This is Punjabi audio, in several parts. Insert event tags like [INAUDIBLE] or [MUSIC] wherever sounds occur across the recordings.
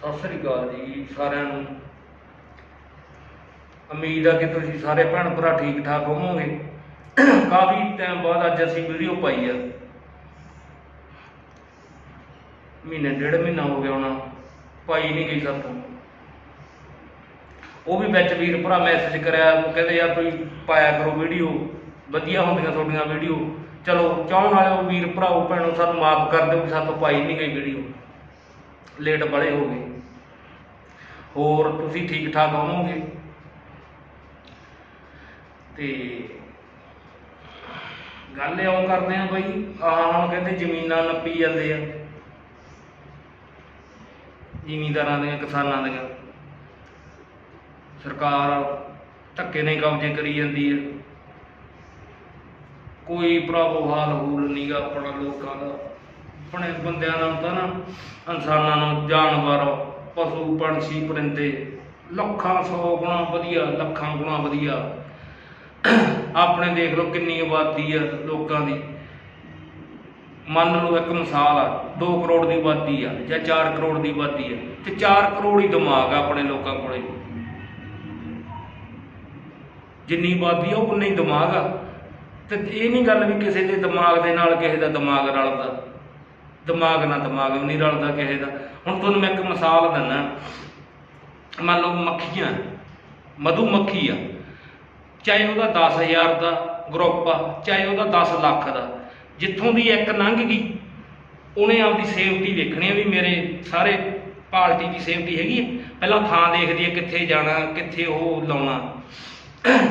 ਸਤਿ ਸ੍ਰੀ ਅਕਾਲ ਜੀ ਸਾਰਿਆਂ ਨੂੰ। ਉਮੀਦ ਆ ਕਿ ਤੁਸੀਂ ਸਾਰੇ ਭੈਣ ਭਰਾ ਠੀਕ ਠਾਕ ਹੋਵੋਗੇ। ਕਾਫੀ ਟਾਈਮ ਬਾਅਦ ਅੱਜ ਅਸੀਂ ਵੀਡੀਓ ਪਾਈ ਆ। ਮਹੀਨੇ, ਡੇਢ ਮਹੀਨਾ ਹੋ ਗਿਆ ਹੋਣਾ। ਪਾਈ ਨਹੀਂ ਗਈ ਸਾਥੋਂ ਉਹ ਵੀ ਵਿੱਚ ਵੀਰ ਭਰਾ ਮੈਸੇਜ ਕਰਿਆ, ਉਹ ਕਹਿੰਦੇ ਯਾਰ ਤੁਸੀਂ ਪਾਇਆ ਕਰੋ ਵੀਡੀਓ ਵਧੀਆ ਹੁੰਦੀਆਂ ਤੁਹਾਡੀਆਂ ਵੀਡੀਓ ਚਲੋ, ਚਾਹਣ ਵਾਲੇ ਵੀਰ ਭਰਾਓ, ਭੈਣੋ, ਸਾਨੂੰ ਮਾਫ ਕਰ ਦਿਓ ਕਿ ਸਾਥੋਂ ਪਾਈ ਨਹੀਂ ਗਈ ਵੀਡੀਓ ਲੇਟ ਬੜੇ ਹੋ ਗਏ। ਹੋਰ ਤੁਸੀਂ ਠੀਕ ਠਾਕ ਹੋਵੋਗੇ ਤੇ ਗੱਲ ਇਹ ਕਰਦੇ ਆ ਬਈ, ਆਹ ਹੁਣ ਕਹਿੰਦੇ ਜ਼ਮੀਨਾਂ ਨੱਪੀ ਜਾਂਦੇ ਆ। ਜ਼ਿਮੀਂਦਾਰਾਂ ਦੀਆਂ, ਕਿਸਾਨਾਂ ਦੀਆਂ। ਸਰਕਾਰ ਧੱਕੇ ਨਹੀਂ ਕਬਜ਼ੇ ਕਰੀ ਜਾਂਦੀ ਹੈ ਕੋਈ ਭਰਾਵੋ ਹਾਲ ਹੂਲ ਨਹੀਂਗਾ ਆਪਣਾ ਲੋਕਾਂ ਦਾ। ਆਪਣੇ ਬੰਦਿਆਂ ਨਾਲ ਤਾਂ ਨਾ ਇਨਸਾਨਾਂ ਨੂੰ ਜਾਨਵਰ ਪਸ਼ੂ, ਪੰਛੀ, ਪਰਿੰਦੇ, ਲੱਖਾਂ, ਸੌ ਗੁਣਾ ਵਧੀਆ, ਲੱਖਾਂ ਗੁਣਾ ਵਧੀਆ। ਆਪਣੇ ਦੇਖ ਲਓ ਕਿੰਨੀ ਆਬਾਦੀ ਆ ਲੋਕਾਂ ਦੀ। ਮੰਨ ਲਓ ਇੱਕ ਮਿਸਾਲ ਆ 2 ਕਰੋੜ ਦੀ ਆਬਾਦੀ ਆ ਜਾਂ 4 ਕਰੋੜ ਦੀ ਆਬਾਦੀ ਆ, ਤੇ 4 ਕਰੋੜ ਹੀ ਦਿਮਾਗ ਆ ਆਪਣੇ ਲੋਕਾਂ ਕੋਲੇ। ਜਿੰਨੀ ਆਬਾਦੀ ਆ ਉਨਾ ਹੀ ਦਿਮਾਗ ਆ। ਤੇ ਇਹ ਨਹੀਂ ਗੱਲ ਵੀ ਕਿਸੇ ਦੇ ਦਿਮਾਗ ਦੇ ਨਾਲ, ਕਿਸੇ ਦਾ ਦਿਮਾਗ ਰਲਦਾ। ਦਿਮਾਗ ਨਾਲ ਦਿਮਾਗ ਵੀ ਨਹੀਂ ਰਲਦਾ ਕਿਸੇ ਦਾ। ਹੁਣ ਤੁਹਾਨੂੰ ਮੈਂ ਇੱਕ ਮਿਸਾਲ ਦਿੰਦਾ। ਮੰਨ ਲਓ ਮੱਖੀਆਂ ਮਧੂ ਮੱਖੀ ਆ। ਚਾਹੇ ਉਹਦਾ 10000 ਦਾ ਗਰੁੱਪ ਆ, ਚਾਹੇ ਉਹਦਾ 10 ਲੱਖ ਦਾ। ਜਿੱਥੋਂ ਦੀ ਇੱਕ ਲੰਘ ਗਈ, ਉਹਨੇ ਆਪਦੀ ਸੇਫਟੀ ਦੇਖਣੀ ਆ ਵੀ ਮੇਰੇ ਸਾਰੇ ਪਾਰਟੀ ਦੀ ਸੇਫਟੀ ਹੈਗੀ ਹੈ ਪਹਿਲਾਂ ਥਾਂ ਦੇਖਦੀ ਹੈ ਕਿੱਥੇ ਜਾਣਾ, ਕਿੱਥੇ ਉਹ ਲਾਉਣਾ,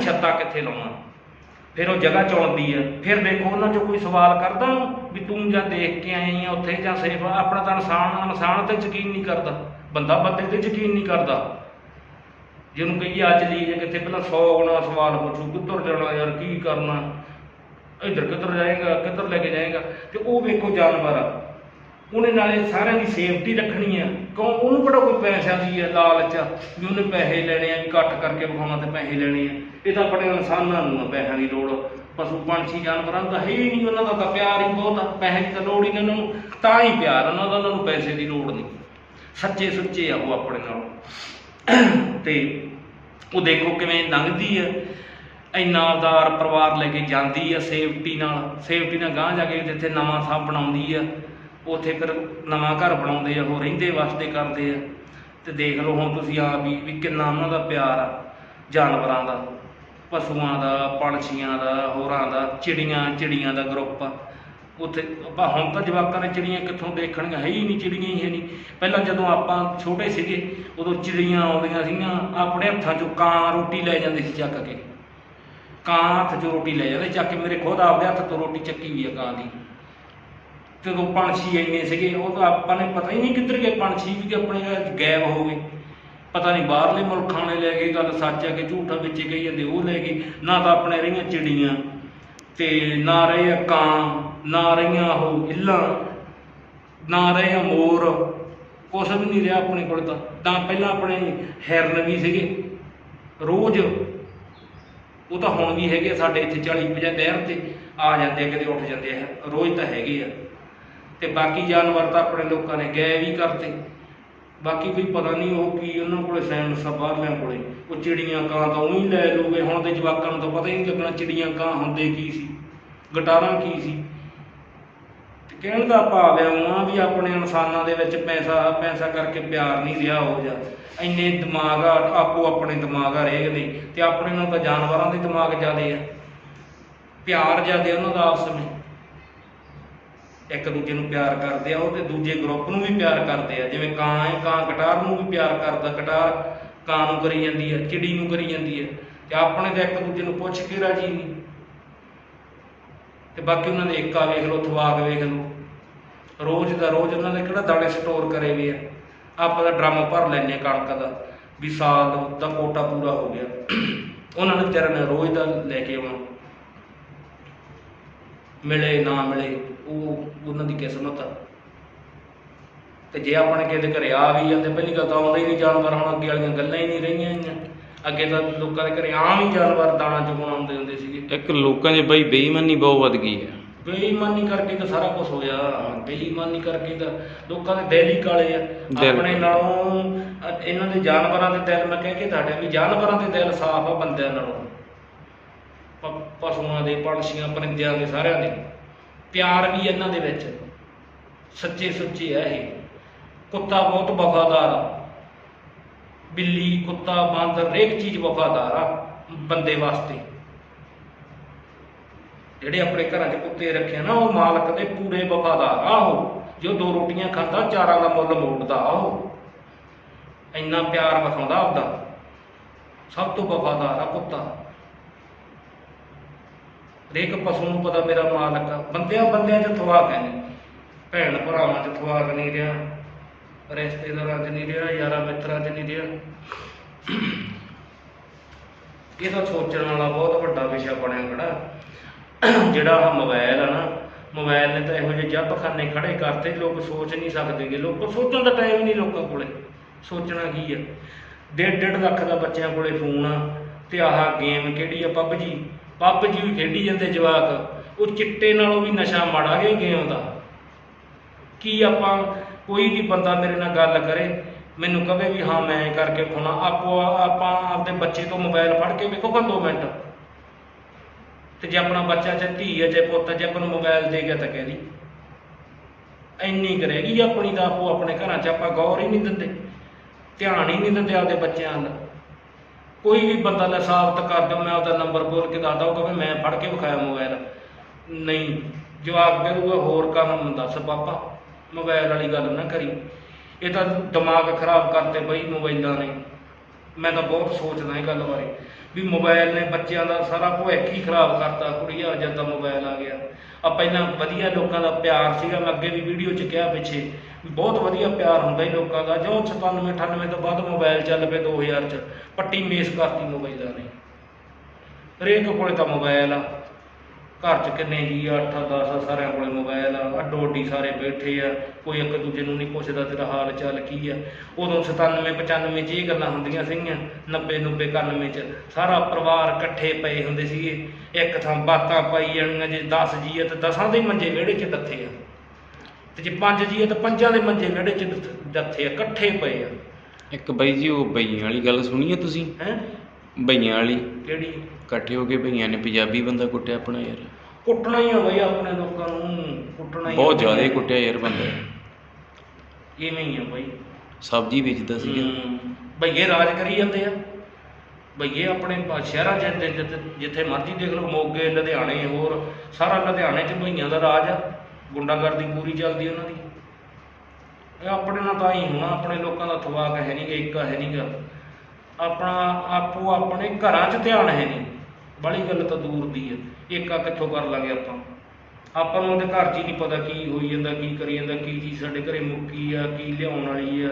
ਛੱਤਾ ਕਿੱਥੇ ਲਾਉਣਾ। ਫਿਰ ਉਹ ਜਗ੍ਹਾ ਚੁਣਦੀ ਆ। ਫਿਰ ਦੇਖੋ ਉਹਨਾਂ ਚੋਂ ਕੋਈ ਸਵਾਲ ਕਰਦਾ ਵੀ ਤੂੰ ਜਾਂ ਦੇਖ ਕੇ ਆਈ ਆ ਉੱਥੇ ਜਾਂ ਸੇਫ ਆਪਣਾ ਤਾਂ ਇਨਸਾਨ ਇਨਸਾਨ ਤੇ ਯਕੀਨ ਨਹੀਂ ਕਰਦਾ। ਬੰਦਾ ਬੰਦੇ ਤੇ ਯਕੀਨ ਨਹੀਂ ਕਰਦਾ। ਜਿਹਨੂੰ ਕਹੀਏ ਅੱਜ ਲਈ ਜੇ ਕਿੱਥੇ ਪਹਿਲਾਂ 100 ਗੁਣਾ ਸਵਾਲ ਪੁੱਛੂ ਕਿੱਧਰ ਜਾਣਾ ਯਾਰ, ਕੀ ਕਰਨਾ? ਇੱਧਰ ਕਿੱਧਰ ਜਾਏਗਾ, ਕਿੱਧਰ ਲੈ ਕੇ ਜਾਏਗਾ? ਤੇ ਉਹ ਵੇਖੋ ਜਾਨਵਰ। ਆ ਉਹਨੇ ਨਾਲੇ ਸਾਰਿਆਂ ਦੀ ਸੇਫਟੀ ਰੱਖਣੀ ਆ। ਕਿਉਂ? ਉਹਨੂੰ ਕਿਹੜਾ ਕੋਈ ਪੈਸਿਆਂ ਦੀ ਆ ਲਾਲਚ ਵੀ ਉਹਨੇ ਪੈਸੇ ਲੈਣੇ ਆ, ਵੀ ਇਕੱਠ ਕਰਕੇ ਵਿਖਾਉਣਾ ਤੇ ਪੈਸੇ ਲੈਣੇ ਆ। ਇਹ ਤਾਂ ਆਪਣੇ ਇਨਸਾਨਾਂ ਨੂੰ ਆ, ਪੈਸਿਆਂ ਦੀ ਲੋੜ। ਪਸ਼ੂ ਪੰਛੀ ਜਾਨਵਰਾਂ ਦਾ ਹੈ ਹੀ ਨਹੀਂ, ਉਹਨਾਂ ਦਾ ਤਾਂ ਪਿਆਰ ਹੀ ਬਹੁਤ ਆ, ਪੈਸੇ ਦੀ ਤਾਂ ਲੋੜ ਹੀ ਨਹੀਂ ਉਹਨਾਂ ਨੂੰ, ਤਾਂ ਹੀ ਪਿਆਰ ਉਹਨਾਂ ਦਾ ਉਹਨਾਂ ਨੂੰ ਪੈਸੇ ਦੀ ਲੋੜ ਨਹੀਂ। ਸੱਚੇ ਸੁੱਚੇ ਆ ਉਹ ਆਪਣੇ ਨਾਲ। ਤੇ ਉਹ ਦੇਖੋ ਕਿਵੇਂ ਲੰਘਦੀ ਆ, ਇੰਨਾ ਆਦਾਰ ਪਰਿਵਾਰ ਲੈ ਕੇ ਜਾਂਦੀ ਆ ਸੇਫਟੀ ਨਾਲ ਸੇਫਟੀ ਨਾਲ ਗਾਂਹ ਜਾ ਕੇ ਜਿੱਥੇ ਨਵਾਂ ਥਾਂ ਬਣਾਉਂਦੀ ਆ, ਉੱਥੇ ਫਿਰ ਨਵਾਂ ਘਰ ਬਣਾਉਂਦੇ ਆ, ਉਹ ਰਹਿੰਦੇ ਵਾਸਤੇ ਕਰਦੇ ਆ। ਤੇ ਦੇਖ ਲਓ ਹੁਣ ਤੁਸੀਂ ਆਪ ਵੀ ਕਿੰਨਾ ਉਹਨਾਂ ਦਾ ਪਿਆਰ ਆ, ਜਾਨਵਰਾਂ ਦਾ। ਪਸ਼ੂਆਂ ਦਾ, ਪੰਛੀਆਂ ਦਾ, ਹੋਰਾਂ ਦਾ, ਚਿੜੀਆਂ ਚਿੜੀਆਂ ਦਾ ਗਰੁੱਪ। ਆ ਉੱਥੇ ਆਪਾਂ ਹੁਣ ਤਾਂ ਜਵਾਕਾਂ ਨੇ ਚਿੜੀਆਂ ਕਿੱਥੋਂ ਦੇਖਣੀਆਂ ਹੈ ਹੀ ਨਹੀਂ ਚਿੜੀਆਂ ਹੀ ਹੈ ਨਹੀਂ। ਪਹਿਲਾਂ ਜਦੋਂ ਆਪਾਂ ਛੋਟੇ ਸੀਗੇ, ਉਦੋਂ ਚਿੜੀਆਂ ਆਉਂਦੀਆਂ ਸੀਗੀਆਂ, ਆਪਣੇ ਹੱਥਾਂ 'ਚੋਂ ਕਾਂ ਰੋਟੀ ਲੈ ਜਾਂਦੇ ਸੀ ਚੱਕ ਕੇ। ਕਾਂ ਹੱਥ 'ਚੋਂ ਰੋਟੀ ਲੈ ਜਾਂਦੇ, ਚੱਕ ਕੇ ਮੇਰੇ ਖੁਦ ਆਪਦੇ ਹੱਥ ਤੋਂ ਰੋਟੀ ਚੱਕੀ ਵੀ ਆ ਕਾਂ ਦੀ। ਤੇ ਉਹ ਪੰਛੀ ਇੰਨੇ ਸੀਗੇ ਉਹ ਤਾਂ ਆਪਾਂ ਨੇ ਪਤਾ ਹੀ ਨਹੀਂ ਕਿੱਧਰ ਗਏ, ਪੰਛੀ ਵੀ ਕਿ ਆਪਣੇ ਗਾਇਬ ਹੋ ਗਏ। ਪਤਾ ਨਹੀਂ ਬਾਹਰਲੇ ਮੁਲਕਾਂ ਨੇ ਲੈ ਗਏ, ਗੱਲ ਸੱਚ ਹੈ ਕਿ ਝੂਠਾ ਵਿੱਚ ਕਹੀ ਜਾਂਦੇ, ਉਹ ਲੈ ਗਏ। ਨਾ ਤਾਂ ਆਪਣੇ ਰਹੀਆਂ ਚਿੜੀਆਂ ਤੇ ਨਾ ਰਹੇ ਆ ਕਾਂ ਨਾ ਰਹੀਆਂ ਉਹ ਇੱਲਾਂ ਨਾ ਰਹੇ ਆ ਮੋਰ। ਕੁਛ ਵੀ ਨਹੀਂ ਰਿਹਾ ਆਪਣੇ ਕੋਲ ਤਾਂ। ਤਾਂ ਪਹਿਲਾਂ ਆਪਣੇ ਹਿਰਨ ਵੀ ਸੀਗੇ। ਰੋਜ਼ ਉਹ ਤਾਂ ਹੁਣ ਵੀ ਹੈਗੇ ਆ, ਸਾਡੇ ਇੱਥੇ 40 50 ਨਹਿਰ ਤੇ ਆ ਜਾਂਦੇ ਆ, ਕਦੇ ਉੱਠ ਜਾਂਦੇ ਆ। ਰੋਜ਼ ਤਾਂ ਹੈਗੇ ਆ। ਤੇ ਬਾਕੀ ਜਾਨਵਰ ਤਾਂ ਆਪਣੇ ਲੋਕਾਂ ਨੇ ਗਏ ਵੀ ਕਰਤੇ। ਬਾਕੀ ਕੋਈ ਪਤਾ ਨਹੀਂ ਉਹ ਕੀ ਉਹਨਾਂ ਕੋਲੇ ਸਾਇੰਸ ਆ ਬਾਹਰਲਿਆਂ ਕੋਲੇ। ਉਹ ਚਿੜੀਆਂ ਕਾਂ ਤਾਂ ਉਹੀ ਲੈ ਲੂਗੇ। ਹੁਣ ਤੇ ਜਵਾਕਾਂ ਨੂੰ ਤਾਂ ਪਤਾ ਹੀ ਨਹੀਂ ਲੱਗਣਾ ਚਿੜੀਆਂ ਕਾਂ ਹੁੰਦੇ ਕੀ ਸੀ, ਗਟਾਰਾਂ ਕੀ ਸੀ। ਕਹਿਣ ਦਾ ਭਾਵ ਹੈ ਉਹਨਾਂ ਵੀ ਆਪਣੇ ਇਨਸਾਨਾਂ ਦੇ ਵਿੱਚ ਪੈਸਾ ਪੈਸਾ ਕਰਕੇ ਪਿਆਰ ਨਹੀਂ ਰਿਹਾ ਹੋ ਜਾ ਇੰਨੇ ਦਿਮਾਗ ਆ, ਆਪੋ ਆਪਣੇ ਦਿਮਾਗ ਆ ਰੇਗ ਦੇ। ਤੇ ਆਪਣੇ ਨਾਲ ਤਾਂ ਜਾਨਵਰਾਂ ਦੇ ਦਿਮਾਗ ਜ਼ਿਆਦੇ ਆ। ਪਿਆਰ ਜ਼ਿਆਦੇ ਉਹਨਾਂ ਦਾ ਆਪਸ ਵਿੱਚ। ਇੱਕ ਦੂਜੇ ਨੂੰ ਪਿਆਰ ਕਰਦੇ ਆ, ਉਹ ਤੇ ਦੂਜੇ ਗਰੁੱਪ ਨੂੰ ਵੀ ਪਿਆਰ ਕਰਦੇ ਆ। ਜਿਵੇਂ ਕਾਂ ਹੈ, ਕਾਂ ਕਟਾਰ ਨੂੰ ਵੀ ਪਿਆਰ ਕਰਦਾ, ਕਟਾਰ ਕਾਂ ਨੂੰ ਕਰੀ ਜਾਂਦੀ ਹੈ, ਚਿੜੀ ਨੂੰ ਕਰੀ ਜਾਂਦੀ ਹੈ। ਤੇ ਆਪਣੇ ਤਾਂ ਇੱਕ ਦੂਜੇ ਨੂੰ ਪੁੱਛ ਕੇ ਰਾਜੀ ਨਹੀਂ। ਤੇ ਬਾਕੀ ਉਹਨਾਂ ਦੇ ਏਕਾ ਵੇਖ ਲਓ, ਥਵਾਕ ਵੇਖ ਲਓ। ਰੋਜ਼ ਦਾ ਰੋਜ਼ ਉਹਨਾਂ ਦੇ ਕਿਹੜਾ ਦਾਣੇ ਸਟੋਰ ਕਰੇ ਵੀ ਆ। ਆਪਾਂ ਦਾ ਡਰਮ ਭਰ ਲੈਂਦੇ ਹਾਂ ਕਣਕ ਦਾ, ਵੀ ਸਾਲ ਦਾ ਕੋਟਾ ਪੂਰਾ ਹੋ ਗਿਆ। ਉਹਨਾਂ ਨੇ ਵਿਚਾਰਿਆਂ ਨੇ ਰੋਜ਼ ਦਾ ਲੈ ਕੇ ਆਉਣਾ। ਮਿਲੇ, ਨਾ ਮਿਲੇ। ਉਹ ਉਹਨਾਂ ਦੀ ਕਿਸਮਤ ਆ। ਤੇ ਜੇ ਆਪਣੇ ਕਿਸੇ ਦੇ ਘਰੇ ਆ ਵੀ ਜਾਂਦੇ ਪਹਿਲੀ ਗੱਲ ਤਾਂ ਆਉਂਦਾ ਹੀ ਨਹੀਂ ਜਾਨਵਰ ਹੁਣ ਅੱਗੇ ਵਾਲੀਆਂ ਗੱਲਾਂ ਹੀ ਨਹੀਂ ਰਹੀਆਂ ਇੰਨੀਆਂ। ਅੱਗੇ ਤਾਂ ਲੋਕਾਂ ਦੇ ਘਰੇ ਆਮ ਹੀ ਜਾਨਵਰ ਦਾਣਾ ਚੁਗਣ ਆਉਂਦੇ ਹੁੰਦੇ ਸੀਗੇ। ਇੱਕ ਲੋਕਾਂ 'ਚ ਬਈ ਬੇਈਮਾਨੀ ਬਹੁਤ ਵੱਧ ਗਈ ਹੈ। ਬੇਈਮਾਨੀ ਕਰਕੇ ਤਾਂ ਸਾਰਾ ਕੁਝ ਹੋਇਆ। ਬੇਈਮਾਨੀ ਕਰਕੇ ਤਾਂ ਲੋਕਾਂ ਦੇ ਦਿਲ ਹੀ ਕਾਲੇ ਆ। ਦਿਲ। ਆਪਣੇ ਨਾਲੋਂ ਅ- ਇਹਨਾਂ ਦੇ ਜਾਨਵਰਾਂ ਦੇ ਦਿਲ ਮੈਂ ਕਹਿ ਕੇ ਤੁਹਾਡੇ ਵੀ ਜਾਨਵਰਾਂ ਦੇ ਦਿਲ ਸਾਫ਼ ਆ ਬੰਦਿਆਂ ਨਾਲੋਂ। ਪ- ਪਸ਼ੂਆਂ ਦੇ ਪੰਛੀਆਂ ਪਰਿੰਦਿਆਂ ਦੇ ਸਾਰਿਆਂ ਦੇ। ਪਿਆਰ ਵੀ ਇਹਨਾਂ ਦੇ ਵਿੱਚ। ਸੱਚੇ ਸੁੱਚੇ ਆ ਇਹ। ਕੁੱਤਾ ਬਹੁਤ ਵਫਾਦਾਰ ਆ। ਬਿੱਲੀ, ਕੁੱਤਾ, ਬਾਂਦਰ, ਹਰੇਕ ਚੀਜ਼ ਵਫਾਦਾਰ ਆ ਬੰਦੇ ਵਾਸਤੇ। ਜਿਹੜੇ ਆਪਣੇ ਘਰਾਂ 'ਚ ਕੁੱਤੇ ਰੱਖੇ ਨਾ, ਉਹ ਮਾਲਕ ਦੇ ਪੂਰੇ ਵਫਾਦਾਰ ਆ ਉਹ। ਜੋ ਦੋ ਰੋਟੀਆਂ ਖਾਂਦਾ, ਚਾਰਾਂ ਦਾ ਮੁੱਲ ਮੋੜਦਾ ਆਹੋ ਇੰਨਾ ਪਿਆਰ ਵਿਖਾਉਂਦਾ ਆਪਦਾ। ਸਭ ਤੋਂ ਵਫਾਦਾਰ ਆ ਕੁੱਤਾ। ਹਰੇਕ ਪਸ਼ੂ ਨੂੰ ਪਤਾ ਮੇਰਾ ਮਾਲਕ ਆ। ਬੰਦਿਆਂ ਬੰਦਿਆਂ 'ਚ ਥਵਾਕ ਹੈ ਨਹੀਂ। ਭੈਣ ਭਰਾਵਾਂ 'ਚ ਥਵਾਕ ਨਹੀਂ ਰਿਹਾ। ਰਿਸ਼ਤੇਦਾਰਾਂ 'ਚ ਨਹੀਂ ਰਿਹਾ, ਯਾਰਾਂ ਮਿੱਤਰਾਂ 'ਚ ਨਹੀਂ ਰਿਹਾ। ਇਹ ਤਾਂ ਸੋਚਣ ਵਾਲਾ ਬਹੁਤ ਵੱਡਾ ਵਿਸ਼ਾ ਬਣਿਆ ਖੜਾ। ਜਿਹੜਾ ਆ ਮੋਬਾਈਲ ਆ ਨਾ ਮੋਬਾਈਲ ਨੇ ਤਾਂ ਇਹੋ ਜਿਹੇ ਜੱਬਖਾਨੇ ਖੜੇ ਕਰਤੇ, ਲੋਕ ਸੋਚ ਨਹੀਂ ਸਕਦੇਗੇ ਲੋਕ ਸੋਚਣ ਦਾ ਟਾਈਮ ਨਹੀਂ ਲੋਕਾਂ ਕੋਲੇ। ਸੋਚਣਾ ਕੀ ਆ? ਡੇਢ ਡੇਢ ਲੱਖ ਦਾ ਬੱਚਿਆਂ ਕੋਲੇ ਫੋਨ ਆ, ਤੇ ਆਹ ਗੇਮ ਕਿਹੜੀ ਆ, ਪਬਜੀ? ਪਬਜੀ ਵੀ ਖੇਡੀ ਜਾਂਦੇ ਜਵਾਕ, ਉਹ ਚਿੱਟੇ ਨਾਲੋਂ ਵੀ ਨਸ਼ਾ ਮਾੜਾ ਹੀ ਗੇਮ ਦਾ? ਕੀ ਆਪਾਂ ਕੋਈ ਵੀ ਬੰਦਾ ਮੇਰੇ ਨਾਲ ਗੱਲ ਕਰੇ, ਮੈਨੂੰ ਕਹੇ ਵੀ ਹਾਂ, ਮੈਂ ਕਰਕੇ ਖੁਣਾ, ਆਪੋ ਆਪਾਂ ਆਪਦੇ ਬੱਚੇ ਤੋਂ ਮੋਬਾਈਲ ਫੜ ਕੇ ਵੇਖੋਗਾ 2 ਮਿੰਟ। ਤੇ ਜੇ ਆਪਣਾ ਬੱਚਾ ਜੇ ਧੀ ਹੈ, ਜੇ ਪੁੱਤ ਜੇ ਆਪਾਂ ਨੂੰ ਮੋਬਾਈਲ ਦੇ ਗਿਆ ਤਾਂ ਕਹਿ ਦੀ ਇੰਨੀ ਕਰੇਗੀ ਆਪਣੀ ਤਾਂ ਆਪੋ ਆਪਣੇ ਘਰਾਂ 'ਚ ਆਪਾਂ ਗੌਰ ਹੀ ਨਹੀਂ ਦਿੰਦੇ, ਧਿਆਨ ਹੀ ਨਹੀਂ ਦਿੰਦੇ ਆਪਦੇ ਬੱਚਿਆਂ ਵੱਲ ਕੋਈ ਵੀ ਬੰਦਾ ਲੈ ਸਾਬਤ ਕਰ ਦਿਓ, ਮੈਂ ਆਪਦਾ ਨੰਬਰ ਬੋਲ ਕੇ ਦੱਸਦਾ, ਉਹ ਕਹੇ ਮੈਂ ਫੜ ਕੇ ਵਿਖਾਇਆ ਮੋਬਾਈਲ ਨਹੀਂ, ਜਵਾਬ ਕਰੂਗਾ ਹੋਰ ਕੰਮ ਦੱਸ ਪਾਪਾ ਮੋਬਾਈਲ ਵਾਲੀ ਗੱਲ ਨਾ ਕਰੀ। ਇਹ ਤਾਂ ਦਿਮਾਗ ਖਰਾਬ ਕਰਤੇ ਬਈ ਮੋਬਾਈਲਾਂ ਨੇ। ਮੈਂ ਤਾਂ ਬਹੁਤ ਸੋਚਦਾ ਇਹ ਗੱਲ ਬਾਰੇ, ਵੀ ਮੋਬਾਈਲ ਨੇ ਬੱਚਿਆਂ ਦਾ ਸਾਰਾ ਭਵਿੱਖ ਹੀ ਖਰਾਬ ਕਰਤਾ, ਕੁੜੀਆ ਜਦ ਦਾ ਮੋਬਾਈਲ ਆ ਗਿਆ। ਆ ਪਹਿਲਾਂ ਵਧੀਆ ਲੋਕਾਂ ਦਾ ਪਿਆਰ ਸੀਗਾ, ਮੈਂ ਅੱਗੇ ਵੀ ਵੀਡੀਓ 'ਚ ਕਿਹਾ ਪਿੱਛੇ ਬਹੁਤ ਵਧੀਆ ਪਿਆਰ ਹੁੰਦਾ ਹੀ ਲੋਕਾਂ ਦਾ। ਜੋ 97 98 ਤੋਂ ਬਾਅਦ ਮੋਬਾਈਲ ਚੱਲ ਪਏ 2000 'ਚ, ਪੱਟੀ ਮੇਸ ਕਰਤੀ ਮੋਬਾਈਲਾਂ ਨੇ। ਹਰੇਕ ਕੋਲੇ ਤਾਂ ਮੋਬਾਈਲ ਆ। ਘਰ 'ਚ ਕਿੰਨੇ ਜੀ 8 10 ਸਾਰਿਆਂ ਕੋਲੇ ਮੋਬਾਈਲ ਆ। ਅੱਡੋ ਅੱਡੀ ਸਾਰੇ ਬੈਠੇ ਆ। ਕੋਈ ਇੱਕ ਦੂਜੇ ਨੂੰ ਨਹੀਂ ਪੁੱਛਦਾ ਤੇਰਾ ਹਾਲ ਚਾਲ ਕੀ ਆ। ਉਦੋਂ 97 95 'ਚ ਇਹ ਗੱਲਾਂ ਹੁੰਦੀਆਂ ਸੀਗੀਆਂ 90 90 91 'ਚ। ਸਾਰਾ ਪਰਿਵਾਰ ਇਕੱਠੇ ਪਏ ਹੁੰਦੇ ਸੀਗੇ। ਇੱਕ ਥਾਂ ਬਾਤਾਂ ਪਾਈ ਜਾਣੀਆਂ ਜੇ 10 ਜੀ ਆ ਤੇ 10ਾਂ ਦੇ ਮੰਜੇ ਵਿਹੜੇ 'ਚ ਦੱਥੇ ਆ। ਤੇ ਜੇ 5 ਜੀ ਆ ਤਾਂ ਪੰਜਾਂ ਦੇ ਮੰਜੇ ਵਿਹੜੇ 'ਚ ਆ ਇਕੱਠੇ ਪਏ ਆ। ਇੱਕ ਬਾਈ ਜੀ ਉਹ ਬਈਆਂ ਵਾਲੀ ਗੱਲ ਸੁਣੀ ਹੈ ਤੁਸੀਂ? ਹੈ? ਬਈਆਂ ਵਾਲੀ। ਕਿਹੜੀ? ਇਕੱਠੇ ਹੋ ਕੇ ਬਈਆਂ ਨੇ ਪੰਜਾਬੀ ਬੰਦਾ ਕੁੱਟਿਆ ਆਪਣਾ ਯਾਰ। ਕੁੱਟਣਾ ਹੀ ਆ ਬਈ ਆਪਣੇ ਲੋਕਾਂ ਨੂੰ ਕੁੱਟਣਾ ਹੀ ਆ। ਬਹੁਤ ਜ਼ਿਆਦਾ ਹੀ ਕੁੱਟਿਆ ਯਾਰ ਬੰਦਾ। ਇਵੇਂ ਹੀ ਆ ਬਈ। ਸਬਜ਼ੀ ਵੇਚਦਾ ਸੀਗਾ। ਹਮ, ਭਈਏ ਰਾਜ ਕਰੀ ਜਾਂਦੇ ਆ। ਭਈਏ ਆਪਣੇ ਸ਼ਹਿਰਾਂ 'ਚ ਜਿ- ਜਿ- ਜਿੱਥੇ ਮਰਜ਼ੀ ਦੇਖ ਲਓ ਮੋਗੇ ਲੁਧਿਆਣੇ ਹੋਰ ਸਾਰਾ ਲੁਧਿਆਣੇ 'ਚ ਭਈਆਂ ਦਾ ਰਾਜ ਆ। ਗੁੰਡਾਗਰਦੀ ਪੂਰੀ ਚੱਲਦੀ ਉਹਨਾਂ ਦੀ। ਇਹ ਆਪਣੇ ਨਾਲ ਤਾਂ ਹੀ ਹੋਣਾ, ਆਪਣੇ ਲੋਕਾਂ ਦਾ ਥਵਾਕ ਹੈ ਨਹੀਂ ਗਾ ਏਕਾ ਹੈ ਨਹੀਂ ਗਾ। ਆਪਣਾ ਆਪੋ ਆਪਣੇ ਘਰਾਂ 'ਚ ਧਿਆਨ ਹੈ ਨਹੀਂ ਬੜੀ ਗੱਲ ਤਾਂ ਦੂਰ ਦੀ ਹੈ ਏਕਾ ਕਿੱਥੋਂ ਕਰ ਲਾਂਗੇ ਆਪਾਂ? ਆਪਾਂ ਨੂੰ ਉਹਦੇ ਘਰ 'ਚ ਹੀ ਨਹੀਂ ਪਤਾ ਕੀ ਹੋਈ ਜਾਂਦਾ, ਕੀ ਕਰੀ ਜਾਂਦਾ, ਕੀ ਚੀਜ਼ ਸਾਡੇ ਘਰੇ ਮੁੱਕੀ ਆ, ਕੀ ਲਿਆਉਣ ਵਾਲੀ ਆ।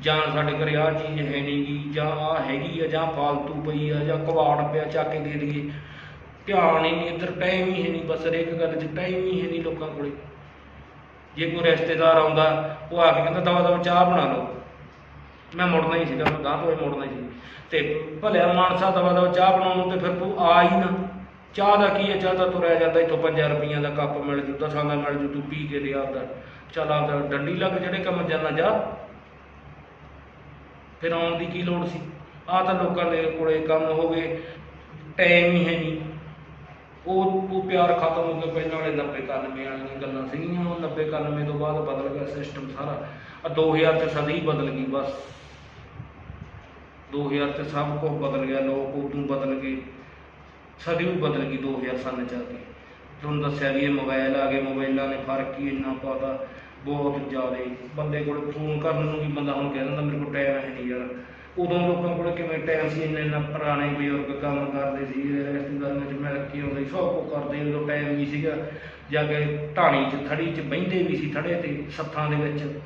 ਜਾਂ ਸਾਡੇ ਘਰੇ ਆਹ ਚੀਜ਼ ਹੈ ਨਹੀਂਗੀ ਜਾਂ ਆਹ ਹੈਗੀ ਆ, ਜਾਂ ਫਾਲਤੂ ਪਈ ਆ, ਜਾਂ ਕਵਾੜ ਪਿਆ ਚੱਕ ਕੇ ਦੇ ਦਈਏ। ਧਿਆਨ ਹੀ ਨਹੀਂ ਇੱਧਰ ਟਾਈਮ ਹੀ ਹੈ ਨਹੀਂ ਬਸ ਹਰੇਕ ਗੱਲ 'ਚ ਟਾਈਮ ਹੀ ਹੈ ਨਹੀਂ ਲੋਕਾਂ ਕੋਲੇ। ਜੇ ਕੋਈ ਰਿਸ਼ਤੇਦਾਰ ਆਉਂਦਾ, ਉਹ ਆ ਕੇ ਕਹਿੰਦਾ ਦਵਾ ਦਵਾ ਚਾਹ ਬਣਾ ਲਓ। ਮੈਂ ਮੁੜਨਾ ਹੀ ਸੀਗਾ, ਮੈਂ ਗਾਂ ਤੋਂ ਹੀ ਮੁੜਨਾ ਹੀ ਸੀ ਤੇ ਭਲਿਆ ਮਾਨਸਾ ਦਵਾ ਦਵਾ ਚਾਹ ਬਣਾਉਣ ਨੂੰ ਤੇ ਫਿਰ ਤੂੰ ਆ ਹੀ ਨਾ। ਚਾਹ ਦਾ ਕੀ ਹੈ? ਚਾਹ ਤਾਂ ਤੁਰਿਆ ਜਾਂਦਾ, ਇੱਥੋਂ 5 ਰੁਪਈਆਂ ਦਾ ਕੱਪ ਮਿਲ ਜੂ, ਦਸਾਂ ਦਾ ਮਿਲ ਜੂ, ਤੂੰ ਪੀ ਕੇ ਦੇ ਆਪਦਾ ਚੱਲ ਆਪਦਾ ਡੰਡੀ ਲੱਗ ਜਿਹੜੇ ਕੰਮ ਜਾਣਾ ਜਾ। ਫਿਰ ਆਉਣ ਦੀ ਕੀ ਲੋੜ ਸੀ? ਆ ਤਾਂ ਲੋਕਾਂ ਦੇ ਕੋਲੇ ਕੰਮ ਹੋ ਗਏ ਟਾਈਮ ਹੀ ਹੈ ਨਹੀਂ। ਉਹ ਉਹ ਪਿਆਰ ਖਤਮ ਹੋ ਗਿਆ, ਪਹਿਲਾਂ ਵਾਲੇ 90 91 ਵਾਲੀਆਂ ਗੱਲਾਂ ਸੀਗੀਆਂ, ਉਹ 90 91 ਤੋਂ ਬਾਅਦ ਬਦਲ ਗਿਆ ਸਿਸਟਮ ਸਾਰਾ। ਆ 2000 ਤੇ ਸਦੀ ਬਦਲ ਗਈ ਬਸ। 2000 ਤੇ ਸਭ ਕੁਝ ਬਦਲ ਗਿਆ, ਲੋਕ ਉਦੋਂ ਬਦਲ ਗਏ। ਸਦੀ ਵੀ ਬਦਲ ਗਈ 2000 ਸਾਲ ਚ ਆ ਕੇ। ਤੁਹਾਨੂੰ ਦੱਸਿਆ ਵੀ ਇਹ ਮੋਬਾਈਲ ਆ ਗਏ ਮੋਬਾਈਲਾਂ ਨੇ ਫ਼ਰਕ ਹੀ ਇੰਨਾ ਪਾਤਾ ਬਹੁਤ ਜ਼ਿਆਦਾ। ਬੰਦੇ ਕੋਲ ਫੋਨ ਕਰਨ ਨੂੰ ਵੀ ਬੰਦਾ ਹੁਣ ਕਹਿ ਦਿੰਦਾ, ਮੇਰੇ ਕੋਲ ਟਾਈਮ ਹੈ ਨਹੀਂ ਯਾਰ। ਉਦੋਂ ਲੋਕਾਂ ਕੋਲ ਕਿਵੇਂ ਟਾਈਮ ਸੀ ਇੰਨੇ ਇੰਨਾ ਪੁਰਾਣੇ ਬਜ਼ੁਰਗ ਕੰਮ ਕਰਦੇ ਸੀ ਰਿਸ਼ਤੇਦਾਰਾਂ 'ਚ ਮਿਲ ਕੇ ਆਉਂਦੇ ਸੀ, ਸਭ ਕੁਝ ਕਰਦੇ ਉਦੋਂ ਟਾਈਮ ਵੀ ਸੀਗਾ। ਜਾ ਕੇ ਢਾਣੀ 'ਚ ਥੜੀ 'ਚ ਬਹਿੰਦੇ ਵੀ ਸੀ ਥੜੇ ਤੇ ਸੱਥਾਂ ਦੇ ਵਿੱਚ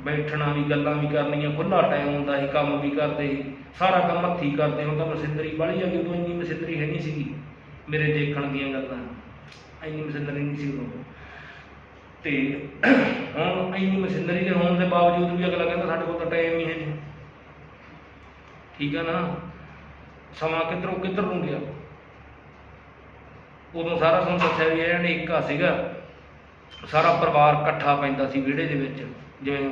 ਬੈਠਣਾ ਵੀ ਗੱਲਾਂ ਵੀ ਕਰਨੀਆਂ ਖੁੱਲਾ ਟਾਈਮ ਹੁੰਦਾ ਸੀ ਕੰਮ ਵੀ ਕਰਦੇ ਸੀ। ਸਾਰਾ ਕੰਮ ਹੱਥੀ ਕਰਦੇ ਹੁਣ ਤਾਂ ਮਸਿੰਦਰੀ ਵਾਲੀ ਆ ਗਈ ਉਦੋਂ ਇੰਨੀ ਮਸਿੰਦਰੀ ਹੈ ਨਹੀਂ ਸੀਗੀ ਮੇਰੇ ਦੇਖਣ ਦੀਆਂ ਗੱਲਾਂ। ਇੰਨੀ ਮਸ਼ੀਨਰੀ ਨਹੀਂ ਸੀ ਉਦੋਂ। ਤੇ ਹੁਣ ਇੰਨੀ ਮਸ਼ੀਨਰੀ ਦੇ ਹੋਣ ਦੇ ਬਾਵਜੂਦ ਵੀ ਅਗਲਾ ਕਹਿੰਦਾ ਸਾਡੇ ਕੋਲ ਤਾਂ ਟਾਈਮ ਹੀ ਹੈ ਨਹੀਂ। ਠੀਕ ਆ ਨਾ? ਸਮਾਂ ਕਿੱਧਰੋਂ ਕਿੱਧਰ ਨੂੰ ਗਿਆ? ਉਦੋਂ ਸਾਰਾ ਤੁਹਾਨੂੰ ਦੱਸਿਆ ਵੀ ਇਹਨਾਂ ਨੇ ਏਕਾ ਸੀਗਾ, ਸਾਰਾ ਪਰਿਵਾਰ ਇਕੱਠਾ ਪੈਂਦਾ ਸੀ ਵਿਹੜੇ ਦੇ ਵਿੱਚ। ਜਿਵੇਂ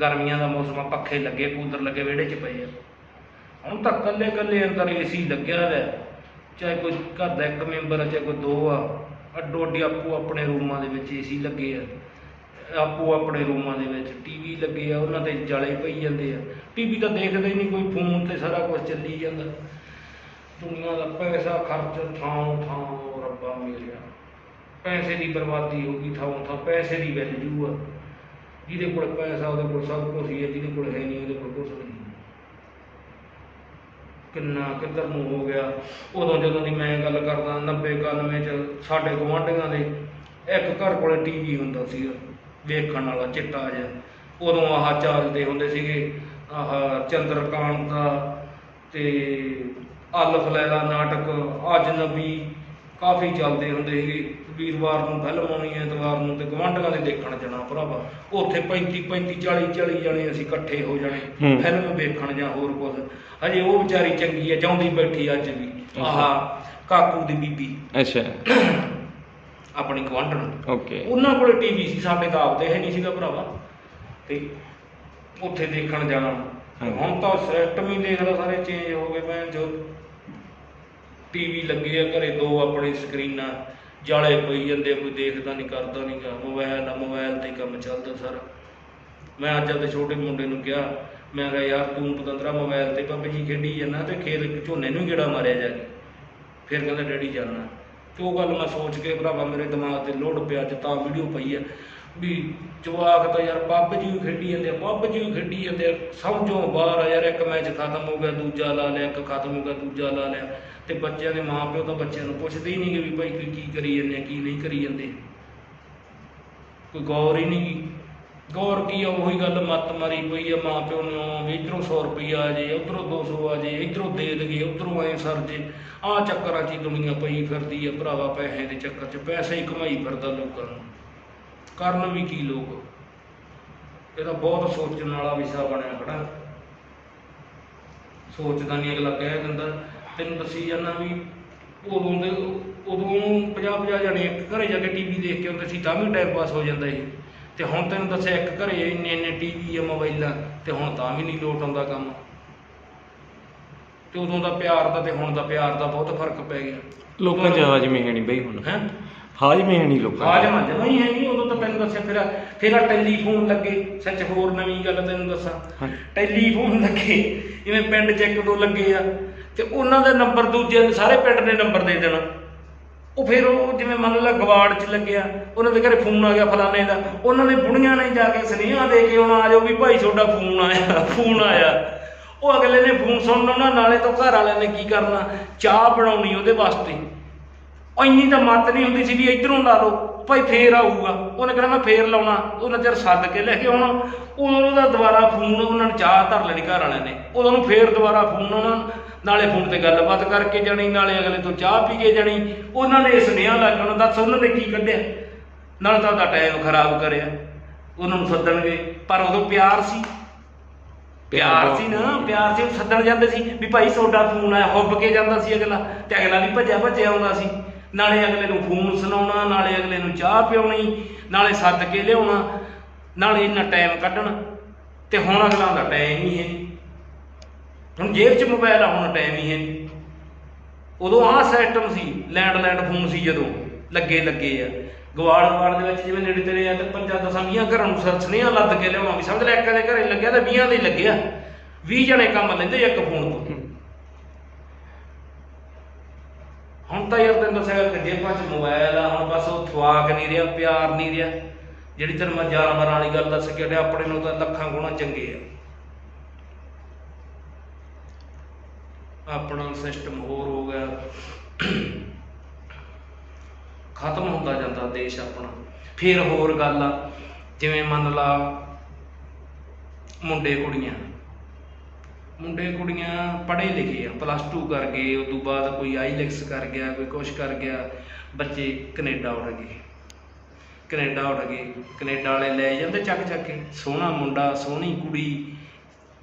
ਗਰਮੀਆਂ ਦਾ ਮੌਸਮ ਆ, ਪੱਖੇ ਲੱਗੇ, ਕੂਲਰ ਲੱਗੇ, ਵਿਹੜੇ 'ਚ ਪਏ ਆ। ਹੁਣ ਤਾਂ ਇਕੱਲੇ ਇਕੱਲੇ ਅੰਦਰ ਏਸੀ ਲੱਗਿਆ ਹੋਇਆ ਚਾਹੇ ਕੋਈ ਘਰ ਦਾ ਇੱਕ ਮੈਂਬਰ ਆ, ਚਾਹੇ ਕੋਈ ਦੋ ਆ ਅੱਡੋ ਅੱਡੀ ਆਪੋ ਆਪਣੇ ਰੂਮਾਂ ਦੇ ਵਿੱਚ ਏਸੀ ਲੱਗੇ ਆ। ਆਪੋ ਆਪਣੇ ਰੂਮਾਂ ਦੇ ਵਿੱਚ ਟੀਵੀ ਲੱਗੇ ਆ, ਉਹਨਾਂ ਤੇ ਜਾਲੇ ਪਈ ਜਾਂਦੇ ਆ। ਟੀਵੀ ਤਾਂ ਦੇਖਦੇ ਹੀ ਨਹੀਂ, ਕੋਈ ਫੋਨ ਤੇ ਸਾਰਾ ਕੁਝ ਚੱਲੀ ਜਾਂਦਾ। ਦੁਨੀਆ ਦਾ ਪੈਸਾ, ਖਰਚ ਥਾਂ ਥਾਂ, ਰੱਬਾ ਮੇਰਿਆ ਪੈਸੇ ਦੀ ਬਰਬਾਦੀ ਹੋ ਗਈ, ਥਾਂ ਥਾਂ ਪੈਸੇ ਦੀ ਵੈਲਿਊ ਆ। ਜਿਹਦੇ ਕੋਲ ਪੈਸਾ, ਉਹਦੇ ਕੋਲ ਸਭ ਕੁਝ ਹੀ ਹੈ ਜਿਹਦੇ ਕੋਲ ਹੈ ਨਹੀਂ, ਉਹਦੇ ਕੋਲ ਕੁਝ ਨਹੀਂ। ਕਿੰਨਾ ਕਿੱਧਰ ਨੂੰ ਹੋ ਗਿਆ। ਉਦੋਂ ਜਦੋਂ ਦੀ ਮੈਂ ਗੱਲ ਕਰਦਾ 90 91 ਚ ਸਾਡੇ ਗੁਆਂਢੀਆਂ ਦੇ ਇੱਕ ਘਰ ਕੋਲੇ ਟੀਵੀ ਹੁੰਦਾ ਸੀ ਵੇਖਣ ਵਾਲਾ ਚਿੱਟਾ ਜਿਹਾ। ਉਦੋਂ ਆਹ ਚੱਲਦੇ ਹੁੰਦੇ ਸੀਗੇ ਆਹ ਚੰਦਰਕਾਂਤ ਦਾ ਤੇ ਅਲਫ ਲੈਲਾ ਨਾਟਕ ਅਜਨਬੀ ਕਾਫੀ ਚੱਲਦੇ ਹੁੰਦੇ ਸੀਗੇ। ਵੀਰਵਾਰ ਨੂੰ ਫਿਲਮ ਆਉਣੀ ਐਤਵਾਰ ਨੂੰ ਤੇ ਗਵਾਂਢੀਆਂ ਦੇ ਦੇਖਣ ਜਾਣਾ ਭਰਾਵਾ। ਉੱਥੇ 35 35 40 40 ਜਣੇ ਅਸੀਂ ਇਕੱਠੇ ਹੋ ਜਾਣੇ। ਫਿਲਮ ਵੇਖਣ ਜਾਂ ਹੋਰ ਕੁਝ ਹਜੇ ਉਹ ਵਿਚਾਰੀ ਚੰਗੀ ਹੈ ਜਾਉਂਦੀ ਬੈਠੀ ਅੱਜ ਵੀ। ਆਹ ਕਾਕੂ ਦੀ ਬੀਬੀ। ਅੱਛਾ। [COUGHS] ਆਪਣੀ ਗਵਾਂਢਣ ਓਕੇ ਉਹਨਾਂ ਕੋਲੇ ਟੀਵੀ ਸੀ ਸਾਡੇ ਤਾਂ ਆਪਦੇ ਹੈ ਨਹੀਂ ਸੀਗਾ ਭਰਾਵਾ। ਤੇ ਉੱਥੇ ਦੇਖਣ ਜਾਣਾ। ਹੁਣ ਤਾਂ ਸਿਸਟਮ ਹੀ ਦੇਖ ਲਓ ਸਾਰੇ ਚੇਂਜ ਹੋ ਗਏ। ਮੈਂ ਜੋ ਟੀਵੀ ਲੱਗੇ ਆ ਘਰੇ ਦੋ ਆਪਣੀ ਸਕਰੀਨਾਂ ਜਾਲੇ ਪਈ ਜਾਂਦੇ ਕੋਈ ਦੇਖਦਾ ਨਹੀਂ ਕਰਦਾ ਨਹੀਂਗਾ ਮੋਬਾਈਲ ਆ ਮੋਬਾਈਲ ਤੇ ਕੰਮ ਚੱਲਦਾ ਸਾਰਾ। ਮੈਂ ਅੱਜ ਆਪਣੇ ਛੋਟੇ ਮੁੰਡੇ ਨੂੰ ਕਿਹਾ ਮੈਂ ਕਿਹਾ ਯਾਰ ਤੂੰ ਪਤੰਦਰਾ ਮੋਬਾਈਲ ਤੇ ਪੱਬ ਜੀ ਖੇਡੀ ਜਾਂਦਾ ਤੇ ਖੇਤ ਝੋਨੇ ਨੂੰ ਗੇੜਾ ਮਾਰਿਆ ਜਾ ਕੇ। ਫਿਰ ਕਹਿੰਦਾ ਡੈਡੀ ਜਾਣਾ। ਤੇ ਉਹ ਗੱਲ ਮੈਂ ਸੋਚ ਕੇ ਭਰਾਵਾ ਮੇਰੇ ਦਿਮਾਗ ਤੇ ਲੋਡ ਪਿਆ ਅੱਜ ਤਾਂ ਵੀਡੀਓ ਪਈ ਹੈ ਵੀ ਜਵਾਕ ਤਾਂ ਯਾਰ ਪੱਬ ਜੀ ਖੇਡੀ ਜਾਂਦੇ ਆ ਪੱਬ ਜੀ ਖੇਡੀ ਜਾਂਦੇ ਆ। ਸਮਝੋ ਬਾਹਰ ਆ ਯਾਰ, ਇੱਕ ਮੈਚ ਖਤਮ ਹੋ ਗਿਆ, ਦੂਜਾ ਲਾ ਲਿਆ, ਇੱਕ ਖਤਮ ਹੋ ਗਿਆ, ਦੂਜਾ ਲਾ ਲਿਆ। ਤੇ ਬੱਚਿਆਂ ਦੇ ਮਾਪਿਓ ਤਾਂ ਬੱਚਿਆਂ ਨੂੰ ਪੁੱਛਦੇ ਹੀ ਨਹੀਂ ਕਿ ਵੀ ਭਾਈ ਕੋਈ ਕੀ ਕਰੀ ਜਾਂਦੇ ਆ, ਕੀ ਨਹੀਂ ਕਰੀ ਜਾਂਦੇ। ਕੋਈ ਗੌਰ ਹੀ ਨਹੀਂ ਗੀ। ਗੌਰ ਕੀ ਆ, ਉਹੀ ਗੱਲ ਮੱਤ ਮਾਰੀ ਪਈ ਆ ਮਾਂ ਪਿਓ ਨੂੰ, ਵੀ ਇਧਰੋਂ 100 ਰੁਪਈਆ ਆ ਜੇ, ਉਧਰੋਂ 200 ਆ ਜੇ, ਇਧਰੋਂ ਦੇ ਦਈਏ, ਉਧਰੋਂ ਐ ਸਰ ਜੇ। ਆ ਚੱਕਰਾਂ 'ਚ ਹੀ ਦੁਨੀਆ ਪਈ ਫਿਰਦੀ ਆ ਭਰਾਵਾ ਪੈਸੇ ਦੇ ਚੱਕਰ 'ਚ, ਪੈਸੇ ਹੀ ਕਮਾਈ ਫਿਰਦਾ ਲੋਕਾਂ ਨੂੰ। ਕਰਨ ਵੀ ਕੀ ਲੋਕ? ਇਹਦਾ ਬਹੁਤ ਸੋਚਣ ਵਾਲਾ ਵਿਸ਼ਾ ਬਣਿਆ ਖੜਾ। ਸੋਚਦਾ ਨਹੀਂ ਅਗਲਾ ਕਹਿ ਦਿੰਦਾ। ਤੈਨੂੰ ਦੱਸੀ ਜਾਂਦਾ ਵੀ ਉਦੋਂ ਦੇ, ਉਦੋਂ 50 50 ਜਣੇ ਇੱਕ ਘਰੇ ਜਾ ਕੇ ਟੀਵੀ ਦੇਖ ਕੇ ਹੁੰਦੇ ਸੀ, ਤਾਂ ਵੀ ਟਾਈਮ ਪਾਸ ਹੋ ਜਾਂਦਾ ਸੀ ਤੇ ਹੁਣ ਤੈਨੂੰ ਦੱਸਿਆ ਇੱਕ ਘਰੇ ਇੰਨੇ ਇੰਨੇ ਟੀਵੀ ਆ ਮੋਬਾਈਲਾਂ ਤੇ ਹੁਣ ਤਾਂ ਵੀ ਨਹੀਂ ਲੋਟ ਆਉਂਦਾ ਕੰਮ। ਤੇ ਉਦੋਂ ਦਾ ਪਿਆਰ ਦਾ ਤੇ ਹੁਣ ਦਾ ਪਿਆਰ ਦਾ ਬਹੁਤ ਫ਼ਰਕ ਪੈ ਗਿਆ। ਲੋਕਾਂ ਚ ਹਾਜ਼ਮੇ ਹੈ ਨਹੀਂ ਬਈ ਹੁਣ। ਹੈ? ਹਾਜ਼ਮੇ ਹੈ ਨਹੀਂ ਲੋਕਾਂ ਚ। ਮੰਜਵਾ ਹੀ ਹੈ ਨਹੀਂ ਉਦੋਂ ਤਾਂ ਤੈਨੂੰ ਦੱਸਿਆ ਫਿਰ ਫਿਰ ਆ ਟੈਲੀਫੋਨ ਲੱਗੇ। ਸੱਚ ਹੋਰ ਨਵੀਂ ਗੱਲ ਤੈਨੂੰ ਦੱਸਾਂ। ਟੈਲੀਫੋਨ ਲੱਗੇ ਜਿਵੇਂ ਪਿੰਡ 'ਚ ਇੱਕ ਦੋ ਲੱਗੇ ਆ ਤੇ ਉਹਨਾਂ ਦਾ ਨੰਬਰ ਦੂਜੇ ਨੂੰ ਸਾਰੇ ਪਿੰਡ ਨੇ ਨੰਬਰ ਦੇ ਦੇਣਾ। ਉਹ ਫਿਰ ਉਹ ਜਿਵੇਂ ਮੰਨ ਲਾ ਗਵਾੜ 'ਚ ਲੱਗਿਆ, ਉਹਨਾਂ ਦੇ ਘਰੇ ਫੋਨ ਆ ਗਿਆ ਫਲਾਣੇ ਦਾ। ਉਹਨਾਂ ਦੇ ਬੁੜੀਆਂ ਨੇ ਜਾ ਕੇ ਸੁਨੇਹਾ ਦੇ ਕੇ ਆਉਣਾ, ਆ ਜਾਓ ਵੀ ਭਾਈ ਤੁਹਾਡਾ ਫੋਨ ਆਇਆ ਫੋਨ ਆਇਆ। ਉਹ ਅਗਲੇ ਨੇ ਫੋਨ ਸੁਣਨਾ ਉਹਨਾਂ ਨਾਲੇ ਤੋਂ ਘਰ ਵਾਲਿਆਂ ਨੇ ਕੀ ਕਰਨਾ? ਚਾਹ ਬਣਾਉਣੀ ਉਹਦੇ ਵਾਸਤੇ। ਉਹ ਇੰਨੀ ਤਾਂ ਮੱਤ ਨਹੀਂ ਹੁੰਦੀ ਸੀ ਵੀ ਇਧਰੋਂ ਲਾ ਲਓ, ਭਾਈ ਫੇਰ ਆਊਗਾ। ਉਹਨੇ ਕਹਿਣਾ ਮੈਂ ਫੇਰ ਲਾਉਣਾ, ਉਹਨਾਂ ਚਿਰ ਸੱਦ ਕੇ ਲੈ ਕੇ ਆਉਣਾ। ਉਦੋਂ ਉਹਦਾ ਦੁਬਾਰਾ ਫੋਨ, ਉਹਨਾਂ ਨੇ ਚਾਹ ਧਰ ਲੈਣੀ ਘਰ ਵਾਲਿਆਂ ਨੇ। ਉਦੋਂ ਨੂੰ ਫੇਰ ਦੁਬਾਰਾ ਫੋਨ ਉਹਨਾਂ ਨਾਲੇ ਫੋਨ ਤੇ ਗੱਲਬਾਤ ਕਰਕੇ ਜਾਣੀ, ਨਾਲੇ ਅਗਲੇ ਤੋਂ ਚਾਹ ਪੀ ਕੇ ਜਾਣੀ। ਉਹਨਾਂ ਨੇ ਸੁਨੇਹਾ ਲੱਗਣ ਕੇ ਉਹਨਾਂ ਦੱਸ ਉਹਨਾਂ ਨੇ ਕੀ ਕੱਢਿਆ? ਨਾਲ ਤਾਂ ਉਹਦਾ ਟਾਈਮ ਖਰਾਬ ਕਰਿਆ। ਉਹਨਾਂ ਨੂੰ ਸੱਦਣਗੇ, ਪਰ ਉਦੋਂ ਪਿਆਰ ਸੀ। ਪਿਆਰ ਸੀ ਨਾ, ਪਿਆਰ ਸੀ, ਉਹ ਸੱਦਣ ਜਾਂਦੇ ਸੀ ਵੀ ਭਾਈ ਤੁਹਾਡਾ ਫੋਨ ਆਇਆ, ਹੁੱਬ ਕੇ ਜਾਂਦਾ ਸੀ ਅਗਲਾ, ਤੇ ਅਗਲਾ ਵੀ ਭੱਜਿਆ ਭੱਜਿਆ ਆਉਂਦਾ ਸੀ। ਨਾਲੇ ਅਗਲੇ ਨੂੰ ਫੋਨ ਸੁਣਾਉਣਾ, ਨਾਲੇ ਅਗਲੇ ਨੂੰ ਚਾਹ ਪਿਉਣੀ ਨਾਲੇ ਸੱਦ ਕੇ ਲਿਆਉਣਾ, ਨਾਲੇ ਇੰਨਾ ਟਾਈਮ ਕੱਢਣਾ। ਤੇ ਹੁਣ ਅਗਲਾ ਦਾ ਟਾਈਮ ਹੀ ਹੈ। ਹੁਣ ਜੇਬ 'ਚ ਮੋਬਾਈਲ ਆ ਹੁਣ ਟਾਈਮ ਹੀ ਹੈ ਨਹੀਂ ਉਦੋਂ ਆਹ ਸਿਸਟਮ ਸੀ ਲੈਂਡਲਾਈਨ ਫੋਨ ਸੀ ਜਦੋਂ ਲੱਗੇ ਲੱਗੇ ਆ। ਗਵਾੜ ਗਵਾੜ ਦੇ ਵਿੱਚ ਜਿਵੇਂ ਨੇੜੇ ਤੇੜੇ ਆ ਤੇ ਪੰਜਾਂ ਦਸਾਂ ਵੀਹਾਂ ਘਰਾਂ ਨੂੰ ਸਰਸਨੀਆਂ ਲੱਦ ਕੇ ਲਿਆਵਾਂ ਵੀ ਸਮਝ ਲੈ ਇੱਕ ਦੇ ਘਰੇ ਲੱਗਿਆ ਤੇ 20 ਦੇ ਲੱਗਿਆ। 20 ਜਣੇ ਕੰਮ ਲੈਂਦੇ ਇੱਕ ਫੋਨ ਤੋਂ। ਹੁਣ ਤਾਂ ਯਾਰ ਤੈਨੂੰ ਦੱਸਿਆ ਕਿ ਜੇਬਾਂ 'ਚ ਮੋਬਾਈਲ ਆ ਹੁਣ ਬਸ ਉਹ ਥਵਾਕ ਨਹੀਂ ਰਿਹਾ ਪਿਆਰ ਨਹੀਂ ਰਿਹਾ। ਜਿਹੜੀ ਤੈਨੂੰ ਮੈਂ ਜਾਨਵਰਾਂ ਵਾਲੀ ਗੱਲ ਦੱਸ ਕੇ ਹਟਿਆ ਆਪਣੇ ਨੂੰ ਤਾਂ ਲੱਖਾਂ ਗੁਣਾ ਚੰਗੇ ਆ। ਆਪਣਾ ਸਿਸਟਮ ਹੋਰ ਹੋ ਗਿਆ। ਖਤਮ ਹੁੰਦਾ ਜਾਂਦਾ ਦੇਸ਼ ਆਪਣਾ। ਫਿਰ ਹੋਰ ਗੱਲ ਆ, ਜਿਵੇਂ ਮੰਨ ਲਾ ਮੁੰਡੇ ਕੁੜੀਆਂ। ਮੁੰਡੇ ਕੁੜੀਆਂ ਪੜ੍ਹੇ ਲਿਖੇ ਆ ਪਲੱਸ 2 ਕਰ ਗਏ ਉਸ ਤੋਂ ਬਾਅਦ ਕੋਈ ਆਈਲੈਕਸ ਕਰ ਗਿਆ, ਕੋਈ ਕੁਛ ਕਰ ਗਿਆ, ਬੱਚੇ ਕੈਨੇਡਾ ਉੱਡ ਗਏ। ਕੈਨੇਡਾ ਉੱਡ ਗਏ, ਕੈਨੇਡਾ ਵਾਲੇ ਲੈ ਜਾਂਦੇ ਚੱਕ ਚੱਕ ਕੇ। ਸੋਹਣਾ ਮੁੰਡਾ, ਸੋਹਣੀ ਕੁੜੀ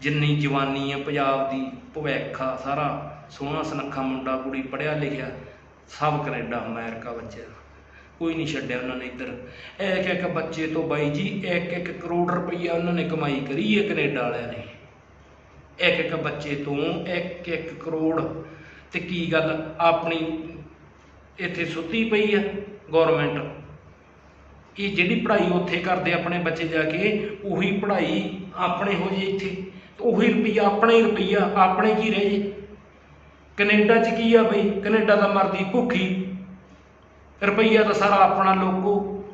ਜਿੰਨੀ ਜਵਾਨੀ ਆ, ਪੰਜਾਬ ਦੀ, ਭਵਿੱਖ, ਸਾਰਾ ਸੋਹਣਾ ਸੁਨੱਖਾ ਮੁੰਡਾ, ਕੁੜੀ ਪੜ੍ਹਿਆ ਲਿਖਿਆ, ਸਭ ਕੈਨੇਡਾ, ਅਮਰੀਕਾ ਬੱਚੇ ਕੋਈ ਨਹੀਂ ਛੱਡਿਆ ਉਹਨਾਂ ਨੇ ਇੱਧਰ। ਇੱਕ ਇੱਕ ਬੱਚੇ ਤੋਂ ਬਾਈ ਜੀ, ਇੱਕ ਇੱਕ ਕਰੋੜ ਰੁਪਈਆ ਉਹਨਾਂ ਨੇ ਕਮਾਈ ਕਰੀ ਹੈ ਕੈਨੇਡਾ ਵਾਲਿਆਂ ਨੇ। ਇੱਕ ਇੱਕ ਬੱਚੇ ਤੋਂ ਇੱਕ ਇੱਕ ਕਰੋੜ। ਤੇ ਕੀ ਗੱਲ, ਆਪਣੀ ਇੱਥੇ ਸੁੱਤੀ ਪਈ ਆ ਗਵਰਨਮੈਂਟ ਇਹ ਜਿਹੜੀ ਪੜ੍ਹਾਈ ਉੱਥੇ ਕਰਦੇ ਆਪਣੇ ਬੱਚੇ ਜਾ ਕੇ, ਉਹੀ ਪੜ੍ਹਾਈ ਆਪਣੇ ਹੋ ਜੇ ਇੱਥੇ। ਉਹੀ ਰੁਪਈਆ, ਆਪਣਾ ਹੀ ਰੁਪਈਆ, ਆਪਣੇ ਕੀ ਰਹਿ ਜੇ? ਕੈਨੇਡਾ 'ਚ ਕੀ ਆ ਬਈ? ਕੈਨੇਡਾ ਦਾ ਮਰਦੀ ਭੁੱਖੀ। ਰੁਪਈਆ ਤਾਂ ਸਾਰਾ ਆਪਣਾ ਲੋਕੋ।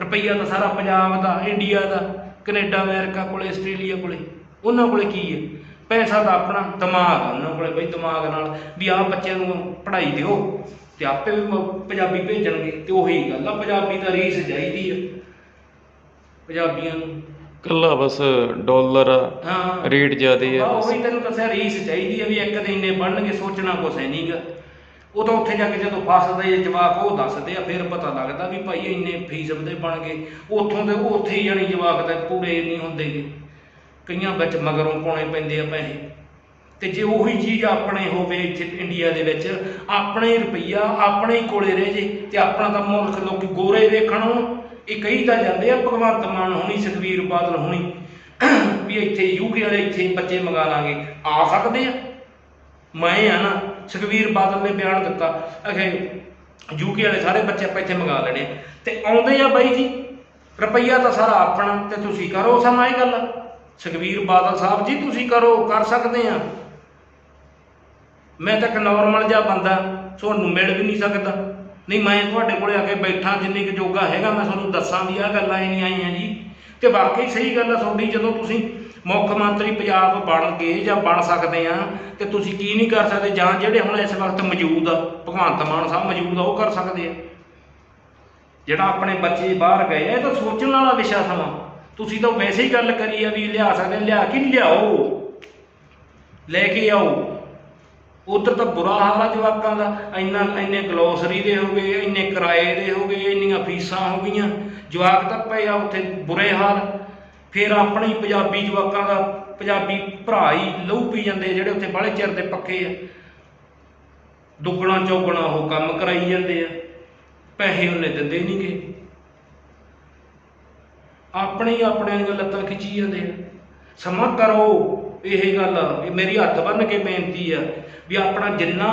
ਰੁਪਈਆ ਤਾਂ ਸਾਰਾ ਪੰਜਾਬ ਦਾ, ਇੰਡੀਆ ਦਾ, ਕੈਨੇਡਾ, ਅਮਰੀਕਾ ਕੋਲੇ, ਆਸਟ੍ਰੇਲੀਆ ਕੋਲੇ। ਉਹਨਾਂ ਕੋਲੇ ਕੀ ਹੈ ਪੈਸਾ ਤਾਂ ਆਪਣਾ ਦਿਮਾਗ ਆ ਉਹਨਾਂ ਕੋਲੇ ਬਈ, ਦਿਮਾਗ ਨਾਲ ਵੀ ਆਹ ਬੱਚਿਆਂ ਨੂੰ ਪੜ੍ਹਾਈ ਦਿਓ ਤੇ ਆਪੇ ਵੀ ਪੰਜਾਬੀ ਭੇਜਣਗੇ ਤੇ ਉਹੀ ਗੱਲ ਆ, ਪੰਜਾਬੀ ਤਾਂ ਰੀਸ ਚਾਹੀਦੀ ਆ। ਪੰਜਾਬੀਆਂ ਨੂੰ ਕੱਲਾ ਬਸ ਡਾਲਰ ਆ ਹਾਂ। ਰੇਟ ਜ਼ਿਆਦੇ ਆ। ਬਸ ਉਹੀ ਤੈਨੂੰ ਦੱਸਿਆ ਰੀਸ ਚਾਹੀਦੀ ਹੈ ਵੀ ਇੱਕ ਦਿਨ ਇੰਨੇ ਬਣਨਗੇ ਸੋਚਣਾ ਕੁਛ ਹੈ ਨਹੀਂਗਾ ਉਹ ਤਾਂ ਉੱਥੇ ਜਾ ਕੇ ਜਦੋਂ ਫਸਦੇ ਜਵਾਕ ਉਹ ਦੱਸਦੇ ਆ ਫਿਰ ਪਤਾ ਲੱਗਦਾ ਵੀ ਭਾਈ ਇੰਨੇ ਫੀਸਦ ਦੇ ਬਣ ਗਏ। ਉੱਥੋਂ ਦੇ ਉੱਥੇ ਹੀ ਜਾਣੀ ਜਵਾਕ ਤਾਂ ਪੂਰੇ ਨਹੀਂ ਹੁੰਦੇਗੇ ਕਈਆਂ ਵਿੱਚ ਮਗਰੋਂ ਪਾਉਣੇ ਪੈਂਦੇ ਆ ਪੈਸੇ। ਤੇ ਜੇ ਉਹੀ ਚੀਜ਼ ਆਪਣੇ ਹੋਵੇ ਇੱਥੇ ਇੰਡੀਆ ਦੇ ਵਿੱਚ ਆਪਣੇ ਹੀ ਰੁਪਈਆ ਆਪਣੇ ਹੀ ਕੋਲੇ ਰਹਿ ਜੇ ਤੇ ਆਪਣਾ ਤਾਂ ਮੁਲਕ ਲੋਕੀ ਗੋਰੇ ਵੇਖਣ ਆਉਣ। ਇਹ ਕਈ ਤਾਂ ਜਾਂਦੇ ਆ, ਭਗਵੰਤ ਮਾਨ ਹੋਣੀ ਸੁਖਵੀਰ ਬਾਦਲ ਹੋਣੀ, ਵੀ ਇੱਥੇ ਯੂਕੇ ਵਾਲੇ ਇੱਥੇ ਬੱਚੇ ਮੰਗਾ ਲਾਂਗੇ। ਆ ਸਕਦੇ ਆ। ਮੈਂ ਆ ਨਾ ਸੁਖਵੀਰ ਬਾਦਲ ਨੇ ਬਿਆਨ ਦਿੱਤਾ, ਅਖੇ ਯੂਕੇ ਵਾਲੇ ਸਾਰੇ ਬੱਚੇ ਆਪਾਂ ਇੱਥੇ ਮੰਗਾ ਲੈਣੇ ਆ। ਤੇ ਆਉਂਦੇ ਆ ਬਾਈ ਜੀ, ਰੁਪਈਆ ਤਾਂ ਸਾਰਾ ਆਪਣਾ, ਤੇ ਤੁਸੀਂ ਕਰੋ ਸਮਾਂ ਇਹ ਗੱਲ। ਸੁਖਵੀਰ ਬਾਦਲ ਸਾਹਿਬ ਜੀ, ਤੁਸੀਂ ਕਰੋ, ਕਰ ਸਕਦੇ ਆ। ਮੈਂ ਤਾਂ ਇੱਕ ਨਾਰਮਲ ਜਿਹਾ ਬੰਦਾ, ਤੁਹਾਨੂੰ ਮਿਲ ਵੀ ਨਹੀਂ ਸਕਦਾ। ਨਹੀਂ, ਮੈਂ ਤੁਹਾਡੇ ਕੋਲੇ ਆ ਕੇ ਬੈਠਾ, ਜਿੰਨੀ ਕੁ ਜੋਗਾ ਹੈਗਾ, ਮੈਂ ਤੁਹਾਨੂੰ ਦੱਸਾਂ ਵੀ ਆਹ ਗੱਲਾਂ ਹੀ ਨਹੀਂ ਆਈਆਂ ਜੀ। ਤੇ ਵਾਕਈ ਸਹੀ ਗੱਲ ਆ ਤੁਹਾਡੀ, ਜਦੋਂ ਤੁਸੀਂ ਮੁੱਖ ਮੰਤਰੀ ਪੰਜਾਬ ਬਣ ਗਏ ਜਾਂ ਬਣ ਸਕਦੇ ਆ, ਤੇ ਤੁਸੀਂ ਕੀ ਨਹੀਂ ਕਰ ਸਕਦੇ, ਜਾਂ ਜਿਹੜੇ ਹੁਣ ਇਸ ਵਕਤ ਮੌਜੂਦ ਆ, ਭਗਵੰਤ ਮਾਨ ਸਾਹਿਬ ਮੌਜੂਦ ਆ, ਉਹ ਕਰ ਸਕਦੇ ਆ। ਜਿਹੜਾ ਆਪਣੇ ਬੱਚੇ ਬਾਹਰ ਗਏ ਇਹ ਤਾਂ ਸੋਚਣ ਵਾਲਾ ਵਿਸ਼ਾ ਸਮਾਂ। ਤੁਸੀਂ ਤਾਂ ਵੈਸੇ ਹੀ ਗੱਲ ਕਰੀ ਆ ਵੀ ਲਿਆ ਸਕਦੇ, ਲਿਆ ਕਿ ਲਿਆਓ। ਲੈ ਕੇ ਆਓ। ਉਧਰ ਤਾਂ ਬੁਰਾ ਹਾਲ ਆ ਜਵਾਕਾਂ ਦਾ। ਇੰਨਾ ਇੰਨੇ ਗਲੋਸਰੀ ਦੇ ਹੋ ਗਏ, ਇੰਨੇ ਕਿਰਾਏ ਦੇ ਹੋ ਗਏ, ਇੰਨੀਆਂ ਫੀਸਾਂ ਹੋ ਗਈਆਂ। ਜਵਾਕ ਤਾਂ ਪਏ ਆ ਉੱਥੇ ਬੁਰੇ ਹਾਲ। ਫਿਰ ਆਪਣੇ ਹੀ ਪੰਜਾਬੀ ਜਵਾਕਾਂ ਦਾ ਪੰਜਾਬੀ ਭਰਾ ਹੀ ਲਹੂ ਪੀ ਜਾਂਦੇ ਜਿਹੜੇ ਉੱਥੇ ਬਾਹਲੇ ਚਿਰ ਦੇ ਪੱਕੇ ਆ। ਦੁੱਗਣਾ ਚੌਗਣਾ ਉਹ ਕੰਮ ਕਰਾਈ ਜਾਂਦੇ ਆ। ਪੈਸੇ ਉਹਨੇ ਦਿੰਦੇ ਨਹੀਂਗੇ ਆਪਣੇ ਹੀ ਆਪਣੇ ਦੀਆਂ ਲੱਤਾਂ ਖਿੱਚੀ ਜਾਂਦੇ ਆ। ਸਮਾਂ ਕਰੋ, ਇਹ ਗੱਲ ਇਹ ਮੇਰੀ ਹੱਥ ਬੰਨ ਕੇ ਬੇਨਤੀ ਆ। ਵੀ ਆਪਣਾ ਜਿੰਨਾ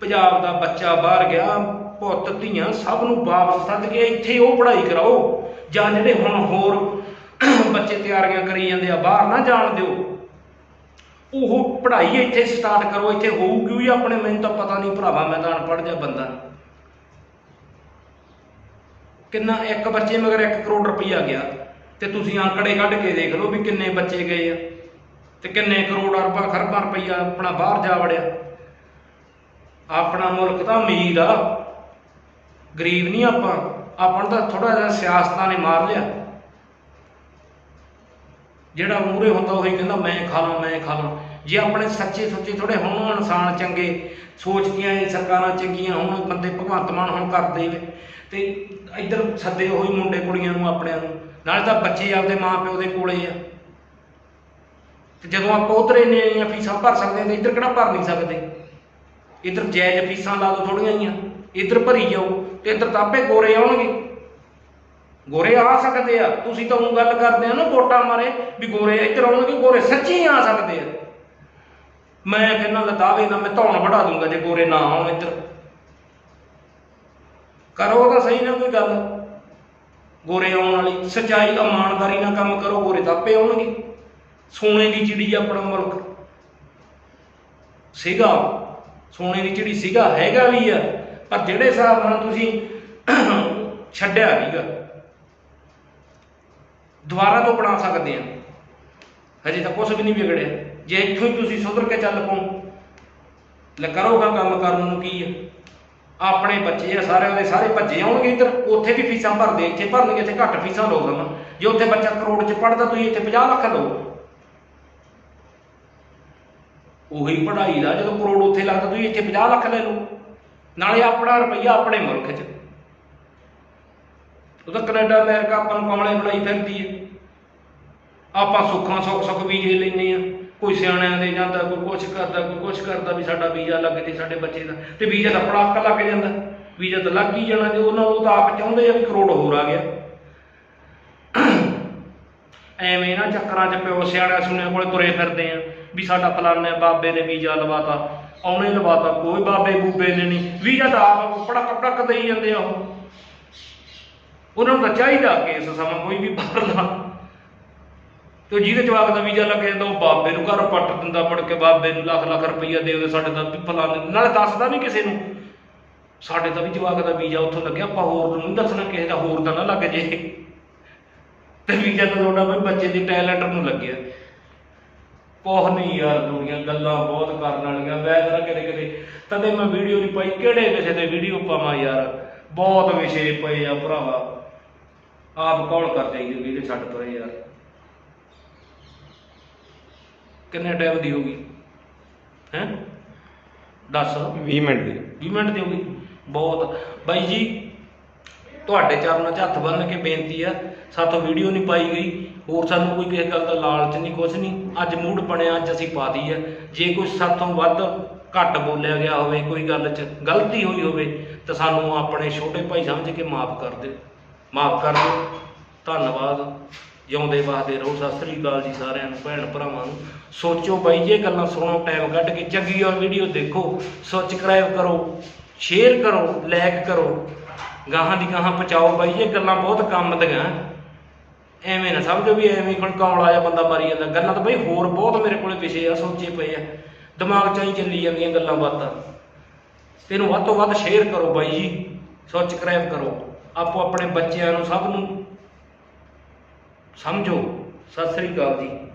ਪੰਜਾਬ ਦਾ ਬੱਚਾ ਬਾਹਰ ਗਿਆ, ਪੁੱਤ, ਧੀਆਂ, ਸਭ ਨੂੰ ਵਾਪਸ ਸੱਦ ਕੇ ਇੱਥੇ ਉਹ ਪੜ੍ਹਾਈ ਕਰਾਓ। ਜਾਂ ਜਿਹੜੇ ਹੁਣ ਹੋਰ ਬੱਚੇ ਤਿਆਰੀਆਂ ਕਰੀ ਜਾਂਦੇ ਆ, ਬਾਹਰ ਨਾ ਜਾਣ ਦਿਓ। ਉਹ ਪੜ੍ਹਾਈ ਇੱਥੇ ਸਟਾਰਟ ਕਰੋ, ਇੱਥੇ ਹੋਊਗੀ ਵੀ ਆਪਣੇ, ਮੈਨੂੰ ਤਾਂ ਪਤਾ ਨਹੀਂ ਭਰਾਵਾ ਮੈਂ ਤਾਂ ਅਨਪੜ੍ਹ ਜਾ ਬੰਦਾ। ਕਿੰਨਾ, ਇੱਕ ਬੱਚੇ ਮਗਰ 1 ਕਰੋੜ ਰੁਪਈਆ ਗਿਆ। ਤੇ ਤੁਸੀਂ ਅੰਕੜੇ ਕੱਢ ਕੇ ਦੇਖ ਲਓ ਵੀ ਕਿੰਨੇ ਬੱਚੇ ਗਏ ਆ। ਤੇ ਕਿੰਨੇ ਕਰੋੜ ਅਰਬਾਂ ਖਰਬਾਂ ਰੁਪਈਆ ਆਪਣਾ ਬਾਹਰ ਜਾ ਵੜਿਆ। ਆਪਣਾ ਮੁਲਕ ਤਾਂ ਅਮੀਰ ਆ। ਗਰੀਬ ਨਹੀਂ ਆਪਾਂ। ਆਪਾਂ ਨੂੰ ਤਾਂ ਥੋੜਾ ਜਿਹਾ ਸਿਆਸਤਾਂ ਨੇ ਮਾਰ ਲਿਆ। ਜਿਹੜਾ ਮੂਰੇ ਹੁੰਦਾ ਉਹੀ ਕਹਿੰਦਾ, ਮੈਂ ਖਾ ਲਾਂ, ਮੈਂ ਖਾ ਲਾਂ। ਜੇ ਆਪਣੇ ਸੱਚੇ ਸੁੱਚੇ ਥੋੜੇ ਹੋਣ, ਇਨਸਾਨ ਚੰਗੇ, ਸੋਚਦੀਆਂ ਇਹ ਸਰਕਾਰਾਂ ਚੰਗੀਆਂ ਹੁਣ, ਬੰਦੇ ਭਗਵੰਤ ਮਾਨ ਹੁਣ ਕਰਦੇ ਵੇ ਤੇ ਇੱਧਰ ਸੱਦੇ ਉਹੀ ਮੁੰਡੇ ਕੁੜੀਆਂ ਨੂੰ, ਆਪਣਿਆਂ ਨੂੰ। ਨਾਲੇ ਤਾਂ ਬੱਚੇ ਆਪਦੇ ਮਾਪਿਓ ਦੇ ਕੋਲੇ ਆ। ਤੇ ਜਦੋਂ ਆਪਾਂ ਉਧਰ ਇੰਨੀਆਂ ਫੀਸਾਂ ਭਰ ਸਕਦੇ ਹਾਂ ਤੇ ਇੱਧਰ ਕਿਹੜਾ ਭਰ ਨਹੀਂ ਸਕਦੇ? ਇੱਧਰ ਜਾਇਜ਼ ਫੀਸਾਂ ਲਾ ਦੋ ਥੋੜੀਆਂ ਜੀਆਂ ਇੱਧਰ ਭਰੀ ਜਾਓ ਤੇ ਇੱਧਰ ਤਾਂ ਆਪੇ ਗੋਰੇ ਆਉਣਗੇ। ਗੋਰੇ ਆ ਸਕਦੇ ਆ। ਤੁਸੀਂ ਤਾਂ ਉਹ ਗੱਲ ਕਰਦੇ ਆ ਨਾ ਵੋਟਾਂ ਮਾਰੇ ਵੀ ਗੋਰੇ ਇੱਧਰ ਆਉਣਗੇ, ਗੋਰੇ ਸੱਚੀ ਆ ਸਕਦੇ ਆ। ਮੈਂ ਕਹਿੰਦਾ ਲਦਾਵੇ ਨਾ ਮੈਂ ਧੌਣ ਵਢਾ ਦੂੰਗਾ ਜੇ ਗੋਰੇ ਨਾ ਆਉਣ ਇੱਧਰ। ਕਰੋ ਤਾਂ ਸਹੀ ਨਾ ਕੋਈ ਗੱਲ। ਗੋਰੇ ਆਉਣ ਵਾਲੀ, ਸਚਾਈ ਇਮਾਨਦਾਰੀ ਨਾਲ ਕੰਮ ਕਰੋ, ਗੋਰੇ ਤਾਂ ਆਪੇ ਆਉਣਗੇ। ਸੋਨੇ ਦੀ ਚਿੜੀ ਆਪਣਾ ਮੁਲਕ। ਸੀਗਾ ਸੋਨੇ ਦੀ ਚਿੜੀ ਸੀਗਾ, ਹੈਗਾ ਵੀ ਆ, ਪਰ ਜਿਹੜੇ ਹਿਸਾਬ ਨਾਲ ਤੁਸੀਂ ਛੱਡਿਆ ਨਹੀਂਗਾ ਦੁਬਾਰਾ ਤੋਂ ਬਣਾ ਸਕਦੇ ਆ। ਹਜੇ ਤਾਂ ਕੁਝ ਵੀ ਨਹੀਂ ਵਿਗੜਿਆ। ਜੇ ਇੱਥੋਂ ਹੀ ਤੁਸੀਂ ਸੁਧਰ ਕੇ ਚੱਲ ਪਓ, ਲੈ ਕਰੋਗਾ ਕੰਮ ਕਰਨ ਨੂੰ ਕੀ ਆ? ਆਪਣੇ ਬੱਚੇ ਆ ਸਾਰੇ ਉਹਦੇ ਸਾਰੇ ਭੱਜੇ ਆਉਣਗੇ ਇੱਧਰ। ਉੱਥੇ ਵੀ ਫੀਸਾਂ ਭਰਦੇ, ਇੱਥੇ ਭਰਨਗੇ, ਇੱਥੇ ਘੱਟ ਫੀਸਾਂ ਲਓ ਸਮਾਂ ਜੇ ਉੱਥੇ ਬੱਚਾ ਕਰੋੜ ਚ ਪੜਦਾ ਤੁਸੀਂ ਇੱਥੇ 50 ਲੱਖ ਲਓ। ਉਹੀ ਪੜ੍ਹਾਈ ਦਾ, ਜਦੋਂ ਕਰੋੜ ਉੱਥੇ ਲੱਗਦਾ, ਤੁਸੀਂ ਇੱਥੇ 50 ਲੱਖ ਲੈ ਲਓ। ਨਾਲੇ ਆਪਣਾ ਰੁਪਈਆ ਆਪਣੇ ਮੁਲਕ 'ਚ। ਉਹ ਤਾਂ ਕੈਨੇਡਾ, ਅਮਰੀਕਾ, ਆਪਾਂ ਨੂੰ ਕਮਲੇ ਬਣਾਈ ਫਿਰਦੀ ਹੈ। ਆਪਾਂ ਸੁੱਖਾਂ ਸੁੱਖ ਸੁੱਖ ਵੀਜ਼ੇ ਲੈਨੇ ਆ ਕੋਈ ਸਿਆਣਿਆਂ ਦੇ ਜਾਂਦਾ, ਕੋਈ ਕੁਛ ਕਰਦਾ, ਕੋਈ ਕੁਛ ਕਰਦਾ ਵੀ ਸਾਡਾ ਵੀਜ਼ਾ ਲੱਗ ਜੇ ਸਾਡੇ ਬੱਚੇ ਦਾ। ਤੇ ਵੀਜ਼ਾ ਤਾਂ ਪੜਾਕ ਲੱਗ ਜਾਂਦਾ। ਵੀਜ਼ਾ ਤਾਂ ਲੱਗ ਹੀ ਜਾਣਾ, ਜੇ ਉਹਨਾਂ ਨੂੰ ਤਾਂ ਆਪ ਚਾਹੁੰਦੇ ਆ ਵੀ ਕਰੋੜ ਹੋਰ ਆ ਗਿਆ। ਐਵੇਂ ਨਾ ਚੱਕਰਾਂ 'ਚ ਪਿਓ ਸਿਆਣਾ ਸੁਣਿਆ ਕੋਲੇ ਤੁਰੇ ਫਿਰਦੇ ਆ। ਵੀ ਸਾਡਾ ਫਲਾਣੇ ਬਾਬੇ ਨੇ ਵੀਜ਼ਾ ਲਵਾਤਾ, ਆਉਣੇ ਲਵਾਤਾ, ਕੋਈ ਬਾਬੇ ਬੂਬੇ ਨੇ ਨਹੀਂ। ਵੀਜ਼ਾ ਤਾਂ ਆਪ ਪੜਾ ਕਪੜਾ ਕਦੇ ਹੀ ਜਾਂਦੇ ਆ ਉਹ। ਉਹਨਾਂ ਨੂੰ ਤਾਂ ਚਾਹੀਦਾ ਕੇਸ ਸਮਾਂ ਕੋਈ ਵੀ ਭਰਦਾ ਤੇ ਜਿਹਦੇ ਜਵਾਕ ਦਾ ਵੀਜ਼ਾ ਲੱਗ ਜਾਂਦਾ, ਉਹ ਬਾਬੇ ਨੂੰ ਘਰ ਪੱਟ ਦਿੰਦਾ ਮੁੜ ਕੇ, ਬਾਬੇ ਨੂੰ ਲੱਖ ਲੱਖ ਰੁਪਈਆ ਦੇ ਉਹਦੇ ਸਾਡੇ ਦਾ ਵੀ ਫਲਾਣੇ ਨਾਲੇ ਦੱਸਦਾ ਨਹੀਂ ਕਿਸੇ ਨੂੰ। ਸਾਡੇ ਤਾਂ ਵੀ ਜਵਾਕ ਦਾ ਵੀਜ਼ਾ ਉੱਥੋਂ ਲੱਗਿਆ, ਆਪਾਂ ਹੋਰ ਨੂੰ ਨਹੀਂ ਦੱਸਣਾ ਕਿਸੇ ਦਾ, ਹੋਰ ਦਾ ਨਾ ਲੱਗ ਜੇ। ਤੇ ਵੀਜ਼ਾ ਤਾਂ ਤੁਹਾਡਾ ਬਈ ਬੱਚੇ ਦੀ ਟੈਲੈਂਟ ਨੂੰ ਲੱਗਿਆ। ਕੋਹ ਨਹੀਂ ਯਾਰ ਦੁਨੀਆ ਗੱਲਾਂ ਬਹੁਤ ਕਰਨ ਵਾਲੀਆਂ ਮੈਂ ਜਰਾ ਕਿਤੇ ਕਿਤੇ ਤਦੇ ਮੈਂ ਵੀਡੀਓ ਨਹੀਂ ਪਾਈ ਕਿਹੜੇ ਕਿਸੇ ਤੇ ਵੀਡੀਓ ਪਾਵਾਂ ਯਾਰ? ਬਹੁਤ ਵਿਸ਼ੇ ਪਏ ਆ ਭਰਾਵਾ। ਆਪ ਕੌਣ ਕਰ ਜਾਈਏ ਵੀਰੇ ਛੱਡ ਪਰੇ ਯਾਰ? ਕਿੰਨੇ ਟਾਈਮ ਦੀ ਹੋਗੀ ਹੈ? ਦੱਸ। 20 ਮਿੰਟ ਦੀ। 20 ਮਿੰਟ ਦੀ ਹੋਗੀ ਬਹੁਤ। ਬਾਈ ਜੀ ਤੁਹਾਡੇ ਚਰਨਾਂ 'ਚ ਹੱਥ ਬੰਨ੍ਹ ਕੇ ਬੇਨਤੀ ਆ ਸਾਥੋਂ ਵੀਡੀਓ ਨਹੀਂ ਪਾਈ ਗਈ। ਹੋਰ ਸਾਨੂੰ ਕੋਈ ਕਿਸੇ ਗੱਲ ਦਾ ਲਾਲਚ ਨਹੀਂ, ਕੁਛ ਨਹੀਂ। ਅੱਜ ਮੂਡ ਬਣਿਆ, ਅੱਜ ਅਸੀਂ ਪਾਤੀ ਹੈ ਜੇ ਕੋਈ ਸਾਥੋਂ ਵੱਧ ਘੱਟ ਬੋਲਿਆ ਗਿਆ ਹੋਵੇ, ਕੋਈ ਗੱਲ 'ਚ ਗਲਤੀ ਹੋਈ ਹੋਵੇ, ਤਾਂ ਸਾਨੂੰ ਆਪਣੇ ਛੋਟੇ ਭਾਈ ਸਮਝ ਕੇ ਮਾਫ ਕਰ ਦਿਓ। ਮਾਫ ਕਰ ਦਿਓ। ਧੰਨਵਾਦ। ਜਿਉਂਦੇ ਵਾਸਤੇ ਰਹੋ। ਸਤਿ ਸ੍ਰੀ ਅਕਾਲ ਜੀ ਸਾਰਿਆਂ ਨੂੰ, ਭੈਣ ਭਰਾਵਾਂ ਨੂੰ। ਸੋਚੋ ਬਾਈ, ਜੇ ਗੱਲਾਂ ਸੁਣੋ ਟਾਈਮ ਕੱਢ ਕੇ ਚੰਗੀ ਔਰ ਵੀਡੀਓ ਦੇਖੋ। ਸਬਸਕ੍ਰਾਈਬ ਕਰੋ ਸ਼ੇਅਰ ਕਰੋ ਲਾਈਕ ਕਰੋ। ਗਾਹਾਂ ਦੀ ਗਾਹਾਂ ਪਹੁੰਚਾਓ ਬਾਈ। ਇਹ ਗੱਲਾਂ ਬਹੁਤ ਕੰਮ ਦੀਆਂ। ਐਵੇਂ ਨਾ ਸਮਝੋ ਵੀ ਐਵੇਂ ਹੁਣ ਵਾਲਾ ਬੰਦਾ ਮਾਰੀ ਜਾਂਦਾ। ਗੱਲਾਂ ਤਾਂ ਬਈ ਹੋਰ ਬਹੁਤ ਮੇਰੇ ਕੋਲੇ ਪਿਛੇ ਆ, ਸੋਚੇ ਪਏ ਆ। ਦਿਮਾਗ 'ਚ ਹੀ ਚੱਲੀ ਜਾਂਦੀਆਂ ਗੱਲਾਂ ਬਾਤਾਂ। ਤੈਨੂੰ ਵੱਧ ਤੋਂ ਵੱਧ ਸ਼ੇਅਰ ਕਰੋ ਬਾਈ ਜੀ। ਸਬਸਕ੍ਰਾਈਬ ਕਰੋ। ਆਪੋ ਆਪਣੇ ਬੱਚਿਆਂ ਨੂੰ ਸਭ ਨੂੰ ਸਮਝੋ। ਸਤਿ ਸ੍ਰੀ ਅਕਾਲ ਜੀ।